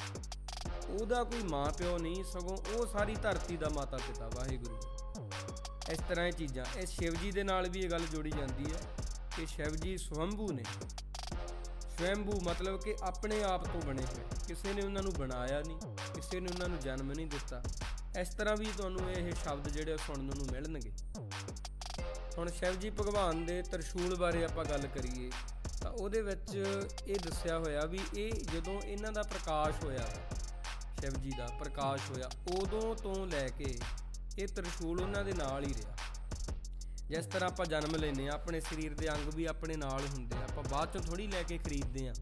ਉਹਦਾ ਕੋਈ ਮਾਂ ਪਿਓ ਨਹੀਂ, ਸਗੋਂ ਉਹ ਸਾਰੀ ਧਰਤੀ ਦਾ ਮਾਤਾ ਪਿਤਾ ਵਾਹਿਗੁਰੂ। ਇਸ ਤਰ੍ਹਾਂ ਇਹ ਚੀਜ਼ਾਂ। ਇਹ ਸ਼ਿਵ ਜੀ ਦੇ ਨਾਲ ਵੀ ਇਹ ਗੱਲ ਜੋੜੀ ਜਾਂਦੀ ਹੈ ਕਿ ਸ਼ਿਵ ਜੀ ਸਵੰਭੂ ਨੇ। ਸਵੰਭੂ ਮਤਲਬ ਕਿ ਆਪਣੇ ਆਪ ਤੋਂ ਬਣੇ ਹੋਏ। ਕਿਸੇ ਨੇ ਉਹਨਾਂ ਨੂੰ ਬਣਾਇਆ ਨਹੀਂ, ਕਿਸੇ ਨੇ ਉਹਨਾਂ ਨੂੰ ਜਨਮ ਨਹੀਂ ਦਿੱਤਾ। ਇਸ ਤਰ੍ਹਾਂ ਵੀ ਤੁਹਾਨੂੰ ਇਹ ਸ਼ਬਦ ਜਿਹੜੇ ਸੁਣਨ ਨੂੰ ਮਿਲਣਗੇ। ਹੁਣ ਸ਼ਿਵ ਜੀ ਭਗਵਾਨ ਦੇ ਤਰਸ਼ੂਲ ਬਾਰੇ ਆਪਾਂ ਗੱਲ ਕਰੀਏ, ਤਾਂ ਉਹਦੇ ਵਿੱਚ ਇਹ ਦੱਸਿਆ ਹੋਇਆ ਵੀ ਇਹ ਜਦੋਂ ਇਹਨਾਂ ਦਾ ਪ੍ਰਕਾਸ਼ ਹੋਇਆ ਸ਼ਿਵ ਜੀ ਦਾ ਪ੍ਰਕਾਸ਼ ਹੋਇਆ, ਉਦੋਂ ਤੋਂ ਲੈ ਕੇ ਇਹ ਤ੍ਰਿਸ਼ੂਲ ਉਹਨਾਂ ਦੇ ਨਾਲ ਹੀ ਰਿਹਾ। ਜਿਸ ਤਰ੍ਹਾਂ ਆਪਾਂ ਜਨਮ ਲੈਨੇ ਆ ਆਪਣੇ ਸਰੀਰ ਦੇ ਅੰਗ ਵੀ ਆਪਣੇ ਨਾਲ ਹੁੰਦੇ ਆ। ਆਪਾਂ ਬਾਅਦ ਚੋਂ ਥੋੜੀ ਲੈ ਕੇ ਖਰੀਦਦੇ ਆ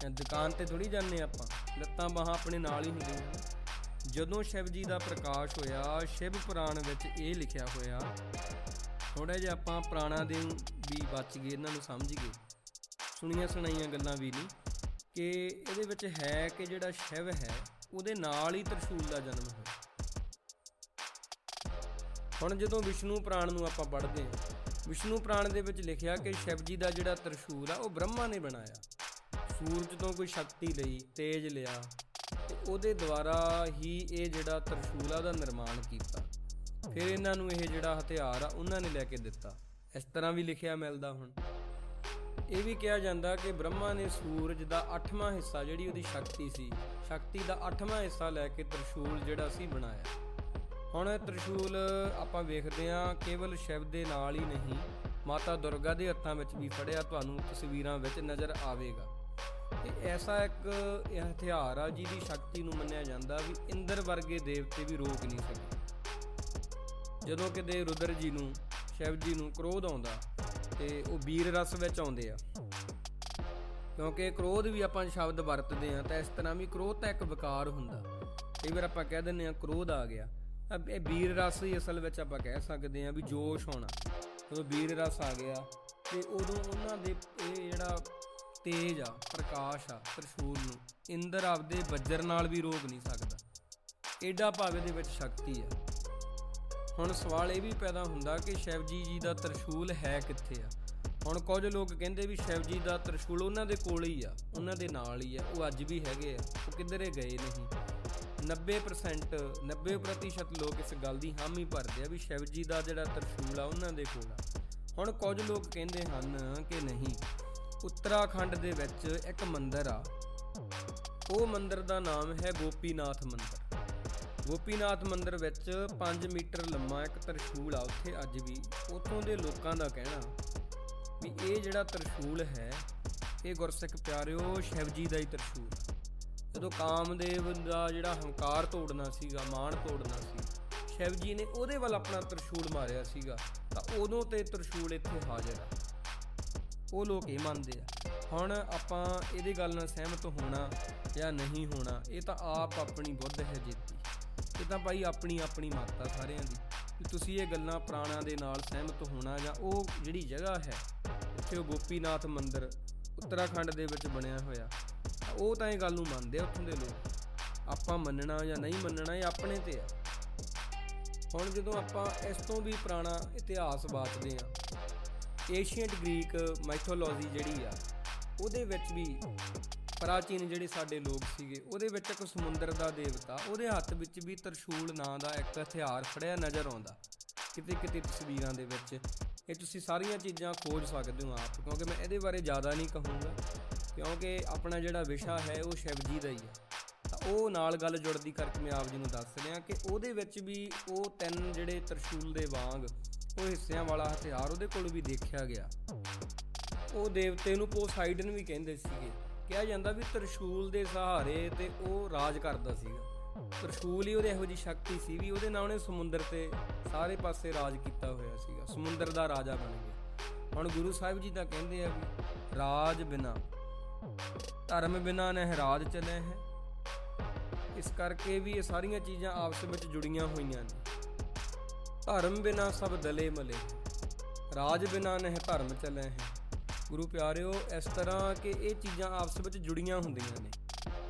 ਜਾਂ ਦੁਕਾਨ ਤੇ ਥੋੜੀ ਜਾਂਦੇ ਆਪਾਂ। ਲੱਤਾਂ ਬਾਹਾਂ ਆਪਣੇ ਨਾਲ ਹੀ ਹੁੰਦੀਆਂ ਜਦੋਂ ਸ਼ਿਵ ਜੀ ਦਾ ਪ੍ਰਕਾਸ਼ ਹੋਇਆ, ਸ਼ਿਵ ਪੁਰਾਣ ਵਿੱਚ ਇਹ ਲਿਖਿਆ ਹੋਇਆ ਥੋੜਾ ਜਿਹਾ ਆਪਾਂ ਪੁਰਾਣਾ ਦੇ ਵੀ ਬਚ ਗਏ, ਇਹਨਾਂ ਨੂੰ ਸਮਝ ਗਏ। ਸੁਣੀਆਂ ਸੁਣਾਈਆਂ ਗੱਲਾਂ ਵੀ ਨਹੀਂ। ਕਿ ਇਹਦੇ ਵਿੱਚ ਹੈ ਕਿ ਜਿਹੜਾ ਸ਼ਿਵ ਹੈ, ਉਹਦੇ ਨਾਲ ਹੀ ਤ੍ਰਿਸ਼ੂਲ ਦਾ ਜਨਮ ਹੋਇਆ। ਹੁਣ ਜਦੋਂ ਵਿਸ਼ਨੂੰ ਪੁਰਾਣ ਨੂੰ ਆਪਾਂ ਪੜ੍ਹਦੇ ਹਾਂ, ਵਿਸ਼ਨੂੰ ਪੁਰਾਣ ਦੇ ਵਿੱਚ ਲਿਖਿਆ ਕਿ ਸ਼ਿਵ ਜੀ ਦਾ ਜਿਹੜਾ ਤ੍ਰਿਸ਼ੂਲ ਆ, ਉਹ ਬ੍ਰਹਮਾ ਨੇ ਬਣਾਇਆ। ਸੂਰਜ ਤੋਂ ਕੋਈ ਸ਼ਕਤੀ ਲਈ ਤੇਜ ਲਿਆ ਤੇ ਉਹਦੇ ਦੁਆਰਾ ਹੀ ਇਹ ਜਿਹੜਾ ਤਰਸ਼ੂਲ ਆ, ਉਹਦਾ ਨਿਰਮਾਣ ਕੀਤਾ। ਫਿਰ ਇਹਨਾਂ ਨੂੰ ਇਹ ਜਿਹੜਾ ਹਥਿਆਰ ਆ, ਉਹਨਾਂ ਨੇ ਲੈ ਕੇ ਦਿੱਤਾ। ਇਸ ਤਰ੍ਹਾਂ ਵੀ ਲਿਖਿਆ ਮਿਲਦਾ ਹੁਣ। ਇਹ ਵੀ ਕਿਹਾ ਜਾਂਦਾ ਕਿ ਬ੍ਰਹਮਾ ਨੇ ਸੂਰਜ ਦਾ 8ਵਾਂ ਹਿੱਸਾ, ਜਿਹੜੀ ਉਹਦੀ ਸ਼ਕਤੀ ਸੀ, ਸ਼ਕਤੀ ਦਾ 8ਵਾਂ ਹਿੱਸਾ ਲੈ ਕੇ ਤ੍ਰਿਸ਼ੂਲ ਜਿਹੜਾ ਸੀ, ਬਣਾਇਆ। ਹੁਣ ਇਹ ਤ੍ਰਿਸ਼ੂਲ ਆਪਾਂ ਵੇਖਦੇ ਹਾਂ, ਕੇਵਲ ਸ਼ਿਵ ਦੇ ਨਾਲ ਹੀ ਨਹੀਂ, ਮਾਤਾ ਦੁਰਗਾ ਦੇ ਹੱਥਾਂ ਵਿੱਚ ਵੀ ਫੜਿਆ ਤੁਹਾਨੂੰ ਤਸਵੀਰਾਂ ਵਿੱਚ ਨਜ਼ਰ ਆਵੇਗਾ। ਇਹ ਐਸਾ ਇੱਕ ਇਹ ਹਥਿਆਰ ਆ ਜਿਹਦੀ ਸ਼ਕਤੀ ਨੂੰ ਮੰਨਿਆ ਜਾਂਦਾ ਵੀ ਇੰਦਰ ਵਰਗੇ ਦੇਵਤੇ ਵੀ ਰੋਕ ਨਹੀਂ ਸਕੇ ਜਦੋਂ ਕਿਤੇ ਰੁਦਰ ਜੀ ਨੂੰ, ਸ਼ਿਵ ਜੀ ਨੂੰ ਕ੍ਰੋਧ ਆਉਂਦਾ ਤੇ ਉਹ ਵੀਰ ਰਸ ਵਿੱਚ ਆਉਂਦੇ ਆ। ਕਿਉਂਕਿ ਕ੍ਰੋਧ ਵੀ ਆਪਾਂ ਸ਼ਬਦ ਵਰਤਦੇ ਆ ਤਾਂ ਇਸ ਤਰ੍ਹਾਂ ਵੀ ਕ੍ਰੋਧ ਤਾਂ ਇੱਕ ਵਿਕਾਰ ਹੁੰਦਾ। ਕਈ ਵਾਰ ਆਪਾਂ ਕਹਿ ਦਿੰਦੇ ਆ ਕ੍ਰੋਧ ਆ ਗਿਆ। ਇਹ ਵੀਰ ਰਸ ਹੀ ਅਸਲ ਵਿੱਚ ਆਪਾਂ ਕਹਿ ਸਕਦੇ ਆ ਵੀ ਜੋਸ਼ ਹੋਣਾ। ਜਦੋਂ ਵੀਰ ਰਸ ਆ ਗਿਆ ਤੇ ਉਦੋਂ ਉਹਨਾਂ ਦੇ ਇਹ ਜਿਹੜਾ ਤੇਜ ਆ, ਪ੍ਰਕਾਸ਼ ਆ, ਤ੍ਰਿਸ਼ੂਲ ਨੂੰ, ਇੰਦਰ ਆਪਦੇ ਵਜਰ ਨਾਲ ਵੀ ਰੋਕ ਨਹੀਂ ਸਕਦਾ। ਏਡਾ ਭਾਵੇਂ ਦੇ ਵਿੱਚ ਸ਼ਕਤੀ ਆ। ਹੁਣ ਸਵਾਲ ਇਹ ਵੀ ਪੈਦਾ ਹੁੰਦਾ ਕਿ ਸ਼ਿਵਜੀ ਜੀ ਦਾ ਤ੍ਰਿਸ਼ੂਲ ਹੈ ਕਿੱਥੇ ਆ? ਹੁਣ ਕੁਝ ਲੋਕ ਕਹਿੰਦੇ ਵੀ ਸ਼ਿਵਜੀ ਦਾ ਤ੍ਰਿਸ਼ੂਲ ਉਹਨਾਂ ਦੇ ਕੋਲ ਹੀ ਆ, ਉਹਨਾਂ ਦੇ ਨਾਲ ਹੀ ਆ, ਉਹ ਅੱਜ ਵੀ ਹੈਗੇ ਆ, ਉਹ ਕਿੱਧਰੇ ਗਏ ਨਹੀਂ। 90% 90% ਲੋਕ ਇਸ ਗੱਲ ਦੀ ਹਾਮੀ ਭਰਦੇ ਆ ਵੀ ਸ਼ਿਵ ਜੀ ਦਾ ਜਿਹੜਾ ਤਰਸ਼ੂਲ ਆ ਉਹਨਾਂ ਦੇ ਕੋਲ ਆ। ਹੁਣ ਕੁਝ ਲੋਕ ਕਹਿੰਦੇ ਹਨ ਕਿ ਨਹੀਂ, ਉੱਤਰਾਖੰਡ ਦੇ ਵਿੱਚ ਇੱਕ ਮੰਦਿਰ ਆ। ਉਹ ਮੰਦਿਰ ਦਾ ਨਾਮ ਹੈ ਗੋਪੀਨਾਥ ਮੰਦਿਰ। ਗੋਪੀਨਾਥ ਮੰਦਿਰ ਵਿੱਚ 5 ਮੀਟਰ ਲੰਮਾ ਇੱਕ ਤਰਸ਼ੂਲ ਆ, ਉੱਥੇ ਅੱਜ ਵੀ ਉੱਥੋਂ ਦੇ ਲੋਕਾਂ ਦਾ ਕਹਿਣਾ ਵੀ ਇਹ ਜਿਹੜਾ ਤਰਸ਼ੂਲ ਹੈ, ਇਹ ਗੁਰਸਿੱਖ ਪਿਆਰਿਓ ਸ਼ਿਵ ਜੀ ਦਾ ਹੀ ਤਰਸ਼ੂਲ ਆ। ਜਦੋਂ ਕਾਮਦੇਵ ਦਾ ਜਿਹੜਾ ਹੰਕਾਰ ਤੋੜਨਾ ਸੀਗਾ, ਮਾਣ ਤੋੜਨਾ ਸੀ, ਸ਼ਿਵ ਜੀ ਨੇ ਉਹਦੇ ਵੱਲ ਆਪਣਾ ਤਰਸ਼ੂਲ ਮਾਰਿਆ ਸੀਗਾ, ਤਾਂ ਉਦੋਂ ਤੇ ਤਰਸ਼ੂਲ ਇੱਥੇ ਹਾਜ਼ਰ ਆ। ਉਹ ਲੋਕ ਇਹ ਮੰਨਦੇ ਆ, ਹੁਣ ਆਪਾਂ ਇਹਦੀ ਗੱਲ ਨਾਲ ਸਹਿਮਤ ਹੋਣਾ ਜਾਂ ਨਹੀਂ ਹੋਣਾ, ਇਹ ਤਾਂ ਆਪ ਆਪਣੀ ਬੁੱਧ ਹੈ ਜੀਤੀ। ਇਹ ਤਾਂ ਭਾਈ ਆਪਣੀ ਆਪਣੀ ਮਾਤਾ ਸਾਰਿਆਂ ਦੀ, ਵੀ ਤੁਸੀਂ ਇਹ ਗੱਲਾਂ ਪ੍ਰਾਣਾਂ ਦੇ ਨਾਲ ਸਹਿਮਤ ਹੋਣਾ ਜਾਂ ਉਹ ਜਿਹੜੀ ਜਗ੍ਹਾ ਹੈ ਉੱਥੇ ਉਹ ਗੋਪੀਨਾਥ ਮੰਦਿਰ, ਉੱਤਰਾਖੰਡ ਦੇ ਵਿੱਚ ਬਣਿਆ ਹੋਇਆ ਉਹ ਤਾਂ ਇਹ ਗੱਲ ਨੂੰ ਮੰਨਦੇ ਆ ਉੱਥੋਂ ਦੇ ਲੋਕ। ਆਪਾਂ ਮੰਨਣਾ ਜਾਂ ਨਹੀਂ ਮੰਨਣਾ ਇਹ ਆਪਣੇ ਤੇ ਆ। ਹੁਣ ਜਦੋਂ ਆਪਾਂ ਇਸ ਤੋਂ ਵੀ ਪੁਰਾਣਾ ਇਤਿਹਾਸ ਬਾਚਦੇ ਆ ਏਸ਼ੀਅੰਟ ਗ੍ਰੀਕ ਮਾਈਥੋਲੋਜੀ ਜਿਹੜੀ ਆ, ਉਹਦੇ ਵਿੱਚ ਵੀ ਪ੍ਰਾਚੀਨ ਜਿਹੜੇ ਸਾਡੇ ਲੋਕ ਸੀਗੇ, ਉਹਦੇ ਵਿੱਚ ਇੱਕ ਸਮੁੰਦਰ ਦਾ ਦੇਵਤਾ, ਉਹਦੇ ਹੱਥ ਵਿੱਚ ਵੀ ਤਰਸ਼ੂਲ ਨਾਂ ਦਾ ਇੱਕ ਹਥਿਆਰ ਫੜਿਆ ਨਜ਼ਰ ਆਉਂਦਾ। ਕਿਤੇ ਕਿਤੇ ਤਸਵੀਰਾਂ ਦੇ ਵਿੱਚ। ਇਹ ਤੁਸੀਂ ਸਾਰੀਆਂ ਚੀਜ਼ਾਂ ਖੋਜ ਸਕਦੇ ਹੋ ਆਪ, ਕਿਉਂਕਿ ਮੈਂ ਇਹਦੇ ਬਾਰੇ ਜ਼ਿਆਦਾ ਨਹੀਂ ਕਹੂੰਗਾ। ਕਿਉਂਕਿ ਆਪਣਾ ਜਿਹੜਾ ਵਿਸ਼ਾ ਹੈ ਉਹ ਸ਼ਿਵ ਜੀ ਦਾ ਹੀ ਹੈ। ਤਾਂ ਉਹ ਨਾਲ ਗੱਲ ਜੁੜਦੀ ਕਰਕੇ ਮੈਂ ਆਪ ਜੀ ਨੂੰ ਦੱਸ ਰਿਹਾ ਕਿ ਉਹਦੇ ਵਿੱਚ ਵੀ ਉਹ ਤਿੰਨ ਜਿਹੜੇ ਤਰਸ਼ੂਲ ਦੇ ਵਾਂਗ ਉਹ ਹਿੱਸਿਆਂ ਵਾਲਾ ਹਥਿਆਰ ਉਹਦੇ ਕੋਲ ਵੀ ਦੇਖਿਆ ਗਿਆ। ਉਹ ਦੇਵਤੇ ਨੂੰ ਪੋਸਾਈਡਨ ਵੀ ਕਹਿੰਦੇ ਸੀਗੇ। ਕਿਹਾ ਜਾਂਦਾ ਵੀ ਤਰਸ਼ੂਲ ਦੇ ਸਹਾਰੇ ਤੇ ਉਹ ਰਾਜ ਕਰਦਾ ਸੀਗਾ। ਤਰਸ਼ੂਲ ਹੀ ਉਹਦੇ ਇਹੋ ਜੀ ਸ਼ਕਤੀ ਸੀ ਵੀ ਉਹਦੇ ਨਾਲ ਉਹਨੇ ਸਮੁੰਦਰ ਤੇ ਸਾਰੇ ਪਾਸੇ ਰਾਜ ਕੀਤਾ ਹੋਇਆ ਸੀਗਾ। ਸਮੁੰਦਰ ਦਾ ਰਾਜਾ ਬਣ ਗਿਆ। ਹੁਣ ਗੁਰੂ ਸਾਹਿਬ ਜੀ ਤਾਂ ਕਹਿੰਦੇ ਆ ਵੀ ਰਾਜ ਬਿਨਾ ਧਰਮ ਬਿਨਾ ਨਹਿਰਾਜ ਚਲੇ ਹੈ। ਇਸ ਕਰਕੇ ਵੀ ਇਹ ਸਾਰੀਆਂ ਚੀਜ਼ਾਂ ਆਪਸ ਵਿੱਚ ਜੁੜੀਆਂ ਹੋਈਆਂ ਨੇ। ਧਰਮ ਬਿਨਾ ਸਭ ਦਲੇ ਮਲੇ ਰਾਜ ਬਿਨਾ ਨਹਿ ਧਰਮ ਚਲੇ ਹੈ। ਗੁਰੂ ਪਿਆਰਿਓ, ਇਸ ਤਰ੍ਹਾਂ ਕਿ ਇਹ ਚੀਜ਼ਾਂ ਆਪਸ ਵਿੱਚ ਜੁੜੀਆਂ ਹੁੰਦੀਆਂ ਨੇ।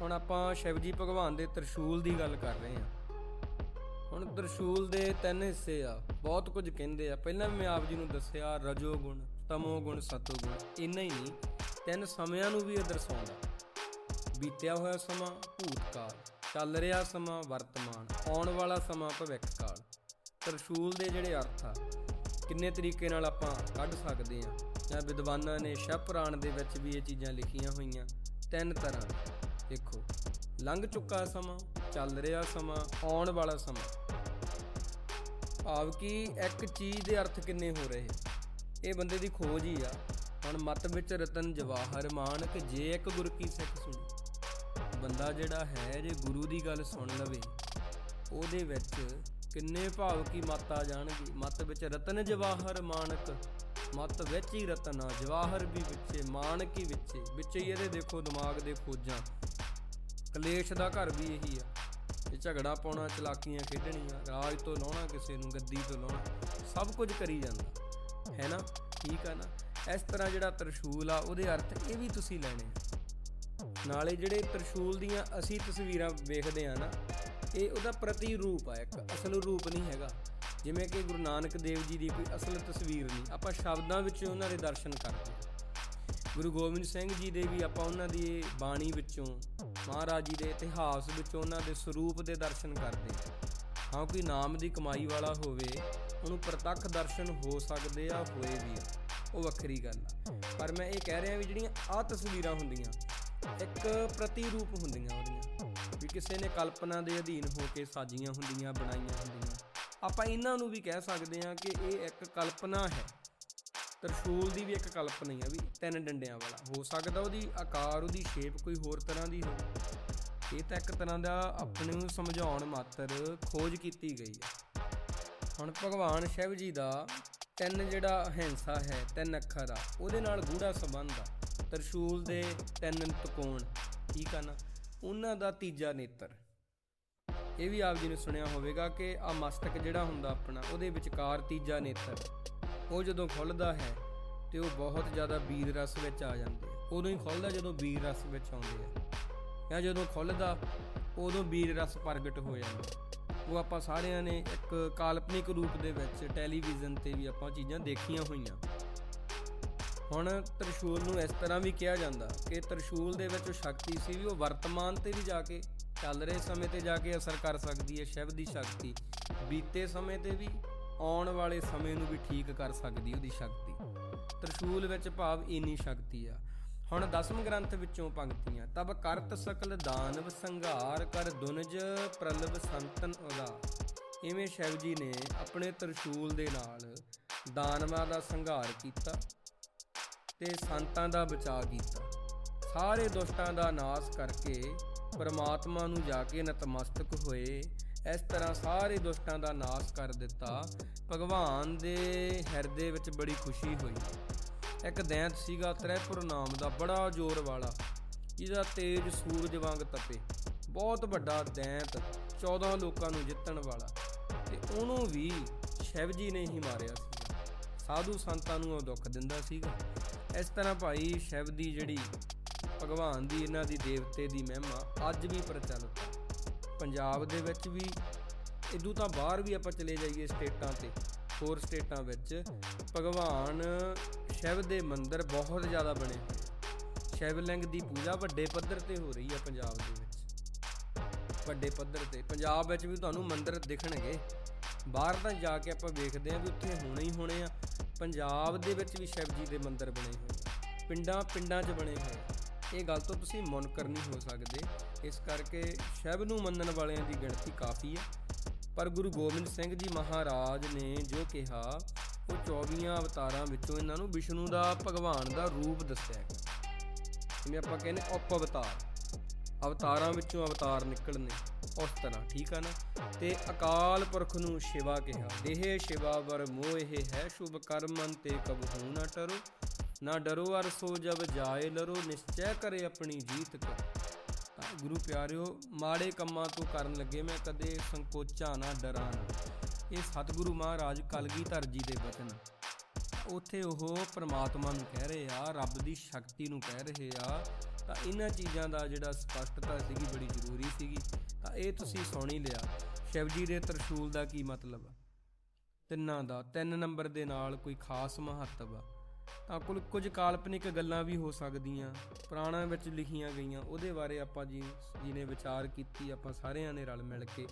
ਹੁਣ ਆਪਾਂ ਸ਼ਿਵਜੀ ਭਗਵਾਨ ਦੇ ਤ੍ਰਿਸ਼ੂਲ ਦੀ ਗੱਲ ਕਰ ਰਹੇ ਹਾਂ। ਹੁਣ ਤ੍ਰਿਸ਼ੂਲ ਦੇ ਤਿੰਨ ਹਿੱਸੇ ਆ, ਬਹੁਤ ਕੁਝ ਕਹਿੰਦੇ ਆ। ਪਹਿਲਾਂ ਵੀ ਮੈਂ ਆਪ ਜੀ ਨੂੰ ਦੱਸਿਆ, ਰਜੋ ਗੁਣ, ਤਮੋ ਗੁਣ ਸਤੋ ਗੁਣ ਇੰਨਾ ਹੀ ਨਹੀਂ। ਤਿੰਨ ਸਮਿਆਂ ਨੂੰ ਵੀ ਇਹ ਦਰਸਾਉਂਦਾ। ਬੀਤਿਆ ਹੋਇਆ ਸਮਾਂ ਭੂਤਕਾਲ, ਚੱਲ ਰਿਹਾ ਸਮਾਂ ਵਰਤਮਾਨ, ਆਉਣ ਵਾਲਾ ਸਮਾਂ ਭਵਿੱਖ ਕਾਲ ਤਰਸ਼ੂਲ ਦੇ ਜਿਹੜੇ ਅਰਥ ਆ, ਕਿੰਨੇ ਤਰੀਕੇ ਨਾਲ ਆਪਾਂ ਕੱਢ ਸਕਦੇ ਆ ਜਾਂ ਵਿਦਵਾਨਾਂ ਨੇ ਸ਼ਿਵ ਪੁਰਾਣ ਦੇ ਵਿੱਚ ਵੀ ਇਹ ਚੀਜ਼ਾਂ ਲਿਖੀਆਂ ਹੋਈਆਂ? ਤਿੰਨ ਤਰ੍ਹਾਂ ਦੇਖੋ, ਲੰਘ ਚੁੱਕਾ ਸਮਾਂ, ਚੱਲ ਰਿਹਾ ਸਮਾਂ, ਆਉਣ ਵਾਲਾ ਸਮਾਂ। ਭਾਵ ਕਿ ਇੱਕ ਚੀਜ਼ ਦੇ ਅਰਥ ਕਿੰਨੇ ਹੋ ਰਹੇ? ਇਹ ਬੰਦੇ ਦੀ ਖੋਜ ਹੀ ਆ। ਹੁਣ ਮਤ ਵਿੱਚ ਰਤਨ ਜਵਾਹਰ ਮਾਨਕ ਜੇ ਇੱਕ ਗੁਰ ਕੀ ਸਿੱਖ ਸੁਣੀ। ਬੰਦਾ ਜਿਹੜਾ ਹੈ ਜੇ ਗੁਰੂ ਦੀ ਗੱਲ ਸੁਣ ਲਵੇ, ਉਹਦੇ ਵਿੱਚ ਕਿੰਨੇ ਭਾਵ ਕੀ ਮਤ ਆ ਜਾਣਗੇ? ਮਤ ਵਿੱਚ ਰਤਨ ਜਵਾਹਰ ਮਾਨਕ, ਮਤ ਵਿੱਚ ਹੀ ਰਤਨਾ ਜਵਾਹਰ ਵੀ ਵਿੱਚੇ, ਮਾਨਕ ਹੀ ਵਿੱਚੇ। ਵਿੱਚੇ ਹੀ ਇਹਦੇ ਦੇਖੋ ਦਿਮਾਗ ਦੇ ਖੋਜਾਂ। ਕਲੇਸ਼ ਦਾ ਘਰ ਵੀ ਇਹੀ ਆ। ਇਹ ਝਗੜਾ ਪਾਉਣਾ, ਚਲਾਕੀਆਂ ਖੇਡਣੀਆਂ, ਰਾਜ ਤੋਂ ਲਾਉਣਾ, ਕਿਸੇ ਨੂੰ ਗੱਦੀ ਤੋਂ ਲਾਉਣਾ, ਸਭ ਕੁਝ ਕਰੀ ਜਾਂਦਾ। ਹੈ ਨਾ? ਠੀਕ ਆ ਨਾ? ਇਸ ਤਰ੍ਹਾਂ ਜਿਹੜਾ ਤਰਸ਼ੂਲ ਆ, ਉਹਦੇ ਅਰਥ ਇਹ ਵੀ ਤੁਸੀਂ ਲੈਣੇ ਨਾਲੇ ਜਿਹੜੇ ਤਰਸ਼ੂਲ ਦੀਆਂ ਅਸੀਂ ਤਸਵੀਰਾਂ ਵੇਖਦੇ ਆ ਨਾ, ਇਹ ਉਹਦਾ ਪ੍ਰਤੀ ਰੂਪ ਆ, ਇੱਕ ਅਸਲ ਰੂਪ ਨਹੀਂ ਹੈਗਾ। ਜਿਵੇਂ ਕਿ ਗੁਰੂ ਨਾਨਕ ਦੇਵ ਜੀ ਦੀ ਕੋਈ ਅਸਲ ਤਸਵੀਰ ਨਹੀਂ, ਆਪਾਂ ਸ਼ਬਦਾਂ ਵਿੱਚ ਉਹਨਾਂ ਦੇ ਦਰਸ਼ਨ ਕਰਦੇ ਗੁਰੂ ਗੋਬਿੰਦ ਸਿੰਘ ਜੀ ਦੇ ਵੀ ਆਪਾਂ ਉਹਨਾਂ ਦੀ ਬਾਣੀ ਵਿੱਚੋਂ, ਮਹਾਰਾਜ ਜੀ ਦੇ ਇਤਿਹਾਸ ਵਿੱਚੋਂ ਉਹਨਾਂ ਦੇ ਸਰੂਪ ਦੇ ਦਰਸ਼ਨ ਕਰਦੇ ਹਾਂ, ਕੋਈ ਨਾਮ ਦੀ ਕਮਾਈ ਵਾਲਾ ਹੋਵੇ, ਉਹਨੂੰ ਪ੍ਰਤੱਖ ਦਰਸ਼ਨ ਹੋ ਸਕਦੇ ਆ, ਹੋਏ ਵੀ ਆ। ਉਹ ਵੱਖਰੀ ਗੱਲ ਆ। ਪਰ ਮੈਂ ਇਹ ਕਹਿ ਰਿਹਾ ਵੀ ਜਿਹੜੀਆਂ ਆ ਤਸਵੀਰਾਂ ਹੁੰਦੀਆਂ, ਇੱਕ ਪ੍ਰਤੀਰੂਪ ਹੁੰਦੀਆਂ ਉਹਦੀਆਂ। ਵੀ ਕਿਸੇ ਨੇ ਕਲਪਨਾ ਦੇ ਅਧੀਨ ਹੋ ਕੇ ਸਾਜੀਆਂ ਹੁੰਦੀਆਂ, ਬਣਾਈਆਂ ਹੁੰਦੀਆਂ। ਆਪਾਂ ਇਹਨਾਂ ਨੂੰ ਵੀ ਕਹਿ ਸਕਦੇ ਹਾਂ ਕਿ ਇਹ ਇੱਕ ਕਲਪਨਾ ਹੈ। ਤਰਸ਼ੂਲ ਦੀ ਵੀ ਇੱਕ ਕਲਪਨਾ ਹੀ ਆ ਵੀ ਤਿੰਨ ਡੰਡਿਆਂ ਵਾਲਾ। ਹੋ ਸਕਦਾ ਉਹਦੀ ਆਕਾਰ, ਉਹਦੀ ਸ਼ੇਪ ਕੋਈ ਹੋਰ ਤਰ੍ਹਾਂ ਦੀ ਹੋ ਇਹ ਤਾਂ ਇੱਕ ਤਰ੍ਹਾਂ ਦਾ ਆਪਣੇ ਨੂੰ ਸਮਝਾਉਣ ਮਾਤਰ ਖੋਜ ਕੀਤੀ ਗਈ ਹੈ ਹੁਣ ਭਗਵਾਨ ਸ਼ਿਵ ਜੀ ਦਾ ਤਿੰਨ ਜਿਹੜਾ ਹਿੰਸਾ ਹੈ, ਤਿੰਨ ਅੱਖਰ ਦਾ, ਉਹਦੇ ਨਾਲ ਗੂੜਾ ਸੰਬੰਧ ਆ। ਤਰਸ਼ੂਲ ਦੇ ਤਿੰਨ ਤਕੋਣ, ਠੀਕ ਆ ਨਾ? ਉਹਨਾਂ ਦਾ ਤੀਜਾ ਨੇਤਰ। ਇਹ ਵੀ ਆਪ ਜੀ ਨੇ ਸੁਣਿਆ ਹੋਵੇਗਾ ਕਿ ਆ ਮਸਤਕ ਜਿਹੜਾ ਹੁੰਦਾ ਆਪਣਾ, ਉਹਦੇ ਵਿਚਕਾਰ ਤੀਜਾ ਨੇਤਰ। ਉਹ ਜਦੋਂ ਖੁੱਲਦਾ ਹੈ, ਤੇ ਉਹ ਬਹੁਤ ਜ਼ਿਆਦਾ ਵੀਰ ਰਸ ਵਿੱਚ ਆ ਜਾਂਦੇ ਉਦੋਂ ਹੀ ਖੁੱਲਦਾ ਜਦੋਂ ਵੀਰ ਰਸ ਵਿੱਚ ਆਉਂਦੇ ਆ। ਜਾਂ ਜਦੋਂ ਖੁੱਲਦਾ, ਉਦੋਂ ਵੀਰ ਰਸ ਪ੍ਰਗਟ ਹੋ ਜਾਂਦਾ। ਉਹ ਆਪਾਂ ਸਾਰਿਆਂ ਨੇ ਇੱਕ ਕਾਲਪਨਿਕ ਰੂਪ ਦੇ ਵਿੱਚ ਟੈਲੀਵਿਜ਼ਨ ਤੇ ਵੀ ਆਪਾਂ ਚੀਜ਼ਾਂ ਦੇਖੀਆਂ ਹੋਈਆਂ। ਹੁਣ ਤ੍ਰਿਸ਼ੂਲ ਨੂੰ ਇਸ ਤਰ੍ਹਾਂ ਵੀ ਕਿਹਾ ਜਾਂਦਾ ਕਿ ਤ੍ਰਿਸ਼ੂਲ ਦੇ ਵਿੱਚ ਸ਼ਕਤੀ ਸੀ ਵੀ ਉਹ ਵਰਤਮਾਨ ਤੇ ਵੀ ਜਾ ਕੇ, ਚੱਲ ਰਹੇ ਸਮੇਂ ਤੇ ਜਾ ਕੇ ਅਸਰ ਕਰ ਸਕਦੀ ਹੈ, ਸ਼ਿਵ ਦੀ ਸ਼ਕਤੀ। ਬੀਤੇ ਸਮੇਂ ਤੇ ਵੀ, ਆਉਣ ਵਾਲੇ ਸਮੇਂ ਨੂੰ ਵੀ ਠੀਕ ਕਰ ਸਕਦੀ ਉਹਦੀ ਸ਼ਕਤੀ। ਤ੍ਰਿਸ਼ੂਲ ਵਿੱਚ ਭਾਵ ਇੰਨੀ ਸ਼ਕਤੀ ਆ। ਹੁਣ ਦਸਮ ਗ੍ਰੰਥ ਵਿੱਚੋਂ ਪੰਕਤੀਆਂ। ਤਬ ਕਰਤ ਸਕਲ ਦਾਨਵ ਸੰਘਾਰ ਕਰ ਦੁਨਜ ਪ੍ਰਲਭ ਸੰਤਨ ਉਦਾ ਇਵੇਂ ਸ਼ਿਵ ਜੀ ਨੇ ਆਪਣੇ ਤਰਸ਼ੂਲ ਦੇ ਨਾਲ ਦਾਨਵਾਂ ਦਾ ਸੰਘਾਰ ਕੀਤਾ ਤੇ ਸੰਤਾਂ ਦਾ ਬਚਾਅ ਕੀਤਾ। ਸਾਰੇ ਦੁਸ਼ਟਾਂ ਦਾ ਨਾਸ਼ ਕਰਕੇ ਪਰਮਾਤਮਾ ਨੂੰ ਜਾ ਕੇ ਨਤਮਸਤਕ ਹੋਏ। ਇਸ ਤਰ੍ਹਾਂ ਸਾਰੇ ਦੁਸ਼ਟਾਂ ਦਾ ਨਾਸ਼ ਕਰ ਦਿੱਤਾ। ਭਗਵਾਨ ਦੇ ਹਿਰਦੇ ਵਿੱਚ ਬੜੀ ਖੁਸ਼ੀ ਹੋਈ। ਇੱਕ ਦੈਂਤ ਸੀਗਾ ਤ੍ਰੈਪੁਰ ਨਾਮ ਦਾ, ਬੜਾ ਜ਼ੋਰ ਵਾਲਾ। ਜਿਹਦਾ ਤੇਜ ਸੂਰਜ ਵਾਂਗ ਤਪੇ। ਬਹੁਤ ਵੱਡਾ ਦੈਂਤ 14 ਲੋਕਾਂ ਨੂੰ ਜਿੱਤਣ ਵਾਲਾ। ਤੇ ਉਹਨੂੰ ਵੀ ਸ਼ਿਵ ਜੀ ਨੇ ਹੀ ਮਾਰਿਆ ਸੀ। ਸਾਧੂ ਸੰਤਾਂ ਨੂੰ ਉਹ ਦੁੱਖ ਦਿੰਦਾ ਸੀਗਾ। ਇਸ ਤਰ੍ਹਾਂ ਭਾਈ ਸ਼ਿਵ ਦੀ ਜਿਹੜੀ ਭਗਵਾਨ ਦੀ ਇਹਨਾਂ ਦੀ ਦੇਵਤੇ ਦੀ ਮਹਿਮਾ ਅੱਜ ਵੀ ਪ੍ਰਚਲਿਤ ਹੈ। ਪੰਜਾਬ ਦੇ ਵਿੱਚ ਵੀ ਇਦੋਂ ਤਾਂ ਬਾਹਰ ਵੀ ਆਪਾਂ ਚਲੇ ਜਾਈਏ ਸਟੇਟਾਂ ਤੇ। ਹੋਰ ਸਟੇਟਾਂ ਵਿੱਚ ਭਗਵਾਨ ਸ਼ਿਵ ਦੇ ਮੰਦਿਰ ਬਹੁਤ ਜ਼ਿਆਦਾ ਬਣੇ। ਹੋਏ ਸ਼ਿਵਲਿੰਗ ਦੀ ਪੂਜਾ ਵੱਡੇ ਪੱਧਰ ਤੇ ਹੋ ਰਹੀ ਹੈ ਪੰਜਾਬ ਦੇ ਵਿੱਚ। ਵੱਡੇ ਪੱਧਰ ਤੇ। ਪੰਜਾਬ ਵਿੱਚ ਵੀ ਤੁਹਾਨੂੰ ਮੰਦਿਰ ਦਿਖਣਗੇ। ਬਾਹਰ ਤਾਂ ਜਾ ਕੇ ਆਪਾਂ ਵੇਖਦੇ ਆਂ ਵੀ ਉੱਥੇ ਹੋਣੇ ਹੀ ਹੋਣੇ ਆ। ਪੰਜਾਬ ਦੇ ਵਿੱਚ ਵੀ ਸ਼ਿਵ ਜੀ ਦੇ ਮੰਦਿਰ ਬਣੇ ਹੋਏ ਪਿੰਡਾਂ ਪਿੰਡਾਂ 'ਚ ਬਣੇ ਹੋਏ ਇਹ ਗੱਲ ਤੋਂ ਤੁਸੀਂ ਮੁਨਕਰ ਨਹੀਂ ਹੋ ਸਕਦੇ। ਇਸ ਕਰਕੇ ਸ਼ਿਵ ਨੂੰ ਮੰਨਣ ਵਾਲਿਆਂ ਦੀ ਗਿਣਤੀ ਕਾਫੀ ਹੈ। ਪਰ ਗੁਰੂ ਗੋਬਿੰਦ ਸਿੰਘ ਜੀ ਮਹਾਰਾਜ ਨੇ ਜੋ ਕਿਹਾ, ਉਹ 24 ਅਵਤਾਰਾਂ ਵਿੱਚੋਂ ਇਹਨਾਂ ਨੂੰ ਵਿਸ਼ਨੂੰ ਦਾ ਭਗਵਾਨ ਦਾ ਰੂਪ ਦੱਸਿਆ ਹੈ ਜਿਵੇਂ ਆਪਾਂ ਕਹਿੰਦੇ ਉਪ ਅਵਤਾਰ। ਅਵਤਾਰਾਂ ਵਿੱਚੋਂ ਅਵਤਾਰ ਨਿਕਲਣੇ ਉਸ ਤਰ੍ਹਾਂ, ਠੀਕ ਆ ਨਾ? ਤੇ ਅਕਾਲ ਪੁਰਖ ਨੂੰ ਸ਼ਿਵਾ ਕਿਹਾ, ਦੇਹ ਸ਼ਿਵਾ ਵਰ ਮੋਹ ਇਹ ਹੈ ਸ਼ੁਭ ਕਰਮਨ ਤੇ ਕਬਹੂ ਨਾ ਟਰੋ। ਨਾ ਡਰੋ ਅਰ ਸੋ ਜਬ ਜਾਏ ਲਰੋ, ਨਿਸ਼ਚੈ ਕਰੇ ਆਪਣੀ ਜੀਤ ਕੋ ਤਾਂ ਗੁਰੂ ਪਿਆਰਿਓ, ਮਾੜੇ ਕੰਮਾਂ ਤੋਂ ਕਰਨ ਲੱਗੇ ਮੈਂ ਕਦੇ ਸੰਕੋਚਾਂ ਨਾ ਡਰਾਂ। ਨਾ ਇਹ ਸਤਿਗੁਰੂ ਮਹਾਰਾਜ ਕਲਗੀਧਰ ਜੀ ਦੇ ਬਚਨ। ਉੱਥੇ ਉਹ ਪ੍ਰਮਾਤਮਾ ਨੂੰ ਕਹਿ ਰਹੇ ਆ, ਰੱਬ ਦੀ ਸ਼ਕਤੀ ਨੂੰ ਕਹਿ ਰਹੇ ਆ। ਤਾਂ ਇਹਨਾਂ ਚੀਜ਼ਾਂ ਦਾ ਜਿਹੜਾ ਸਪਸ਼ਟਤਾ ਸੀਗੀ, ਬੜੀ ਜ਼ਰੂਰੀ ਸੀਗੀ। ਤਾਂ ਇਹ ਤੁਸੀਂ ਸੁਣ ਹੀ ਲਿਆ। ਸ਼ਿਵਜੀ ਦੇ ਤਰਸ਼ੂਲ ਦਾ ਕੀ ਮਤਲਬ ਆ? ਤਿੰਨਾਂ ਦਾ, ਤਿੰਨ ਨੰਬਰ ਦੇ ਨਾਲ ਕੋਈ ਖਾਸ ਮਹੱਤਵ ਆ? ਤਾਂ ਕੁਝ ਕੁਝ ਕਾਲਪਨਿਕ ਗੱਲਾਂ ਵੀ ਹੋ ਸਕਦੀਆਂ। ਪੁਰਾਣਾਂ ਵਿੱਚ ਲਿਖੀਆਂ ਗਈਆਂ। ਉਹਦੇ ਬਾਰੇ ਆਪਾਂ ਜੀ ਜੀ ਨੇ ਵਿਚਾਰ ਕੀਤੀ, ਆਪਾਂ ਸਾਰਿਆਂ ਨੇ ਰਲ ਮਿਲ ਕੇ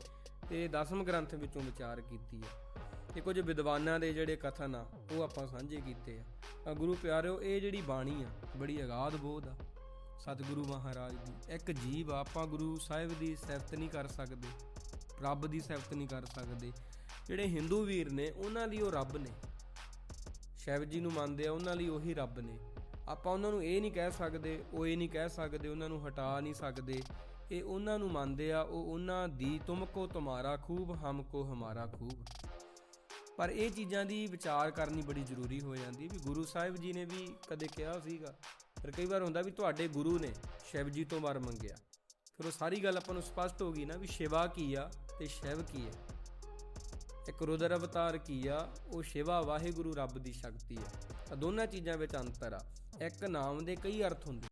ਤੇ ਦਸਮ ਗ੍ਰੰਥ ਵਿੱਚੋਂ ਵਿਚਾਰ ਕੀਤੀ ਆ। ਤੇ ਕੁਝ ਵਿਦਵਾਨਾਂ ਦੇ ਜਿਹੜੇ ਕਥਨ ਆ, ਉਹ ਆਪਾਂ ਸਾਂਝੇ ਕੀਤੇ ਆ। ਗੁਰੂ ਪਿਆਰਿਓ, ਇਹ ਜਿਹੜੀ ਬਾਣੀ ਆ, ਬੜੀ ਅਗਾਧ ਬੋਧ ਆ। ਸਤਿਗੁਰੂ ਮਹਾਰਾਜ ਦੀ। ਇੱਕ ਜੀਵ ਆ, ਆਪਾਂ ਗੁਰੂ ਸਾਹਿਬ ਦੀ ਸਿਫਤ ਨਹੀਂ ਕਰ ਸਕਦੇ। ਰੱਬ ਦੀ ਸਿਫਤ ਨਹੀਂ ਕਰ ਸਕਦੇ। ਜਿਹੜੇ ਹਿੰਦੂ ਵੀਰ ਨੇ, ਉਹਨਾਂ ਲਈ ਉਹ ਰੱਬ ਨੇ। ਸ਼ਿਵ ਜੀ ਨੂੰ ਮੰਨਦੇ ਆ, ਉਹਨਾਂ ਲਈ ਉਹੀ ਰੱਬ ਨੇ। ਆਪਾਂ ਉਹਨਾਂ ਨੂੰ ਇਹ ਨਹੀਂ ਕਹਿ ਸਕਦੇ, ਉਹ ਇਹ ਨਹੀਂ ਕਹਿ ਸਕਦੇ, ਉਹਨਾਂ ਨੂੰ ਹਟਾ ਨਹੀਂ ਸਕਦੇ। ਇਹ ਉਹਨਾਂ ਨੂੰ ਮੰਨਦੇ ਆ, ਉਹ ਉਹਨਾਂ ਦੀ ਤੁਮਕੋ ਤੁਮਾਰਾ ਖੂਬ ਹਮਕੋ ਹਮਾਰਾ ਖੂਬ। ਪਰ ਇਹ ਚੀਜ਼ਾਂ ਦੀ ਵਿਚਾਰ ਕਰਨੀ ਬੜੀ ਜ਼ਰੂਰੀ ਹੋ ਜਾਂਦੀ ਵੀ ਗੁਰੂ ਸਾਹਿਬ ਜੀ ਨੇ ਵੀ ਕਦੇ ਕਿਹਾ ਸੀਗਾ। ਪਰ ਕਈ ਵਾਰ ਹੁੰਦਾ ਵੀ ਤੁਹਾਡੇ ਗੁਰੂ ਨੇ ਸ਼ਿਵ ਜੀ ਤੋਂ ਵਰ ਮੰਗਿਆ। ਫਿਰ ਉਹ ਸਾਰੀ ਗੱਲ ਆਪਾਂ ਨੂੰ ਸਪਸ਼ਟ ਹੋ ਗਈ ਨਾ ਵੀ ਸ਼ਿਵਾ ਕੀ ਆ ਤੇ ਸ਼ਿਵ ਕੀ ਹੈ। ਇੱਕ ਰੁਦਰ ਅਵਤਾਰ ਕੀ ਆ? ਉਹ ਸ਼ਿਵਾ ਵਾਹਿਗੁਰੂ ਰੱਬ ਦੀ ਸ਼ਕਤੀ ਆ। ਤਾਂ ਦੋਨਾਂ ਚੀਜ਼ਾਂ ਵਿੱਚ ਅੰਤਰ ਆ। ਇੱਕ ਨਾਮ ਦੇ ਕਈ ਅਰਥ ਹੁੰਦੇ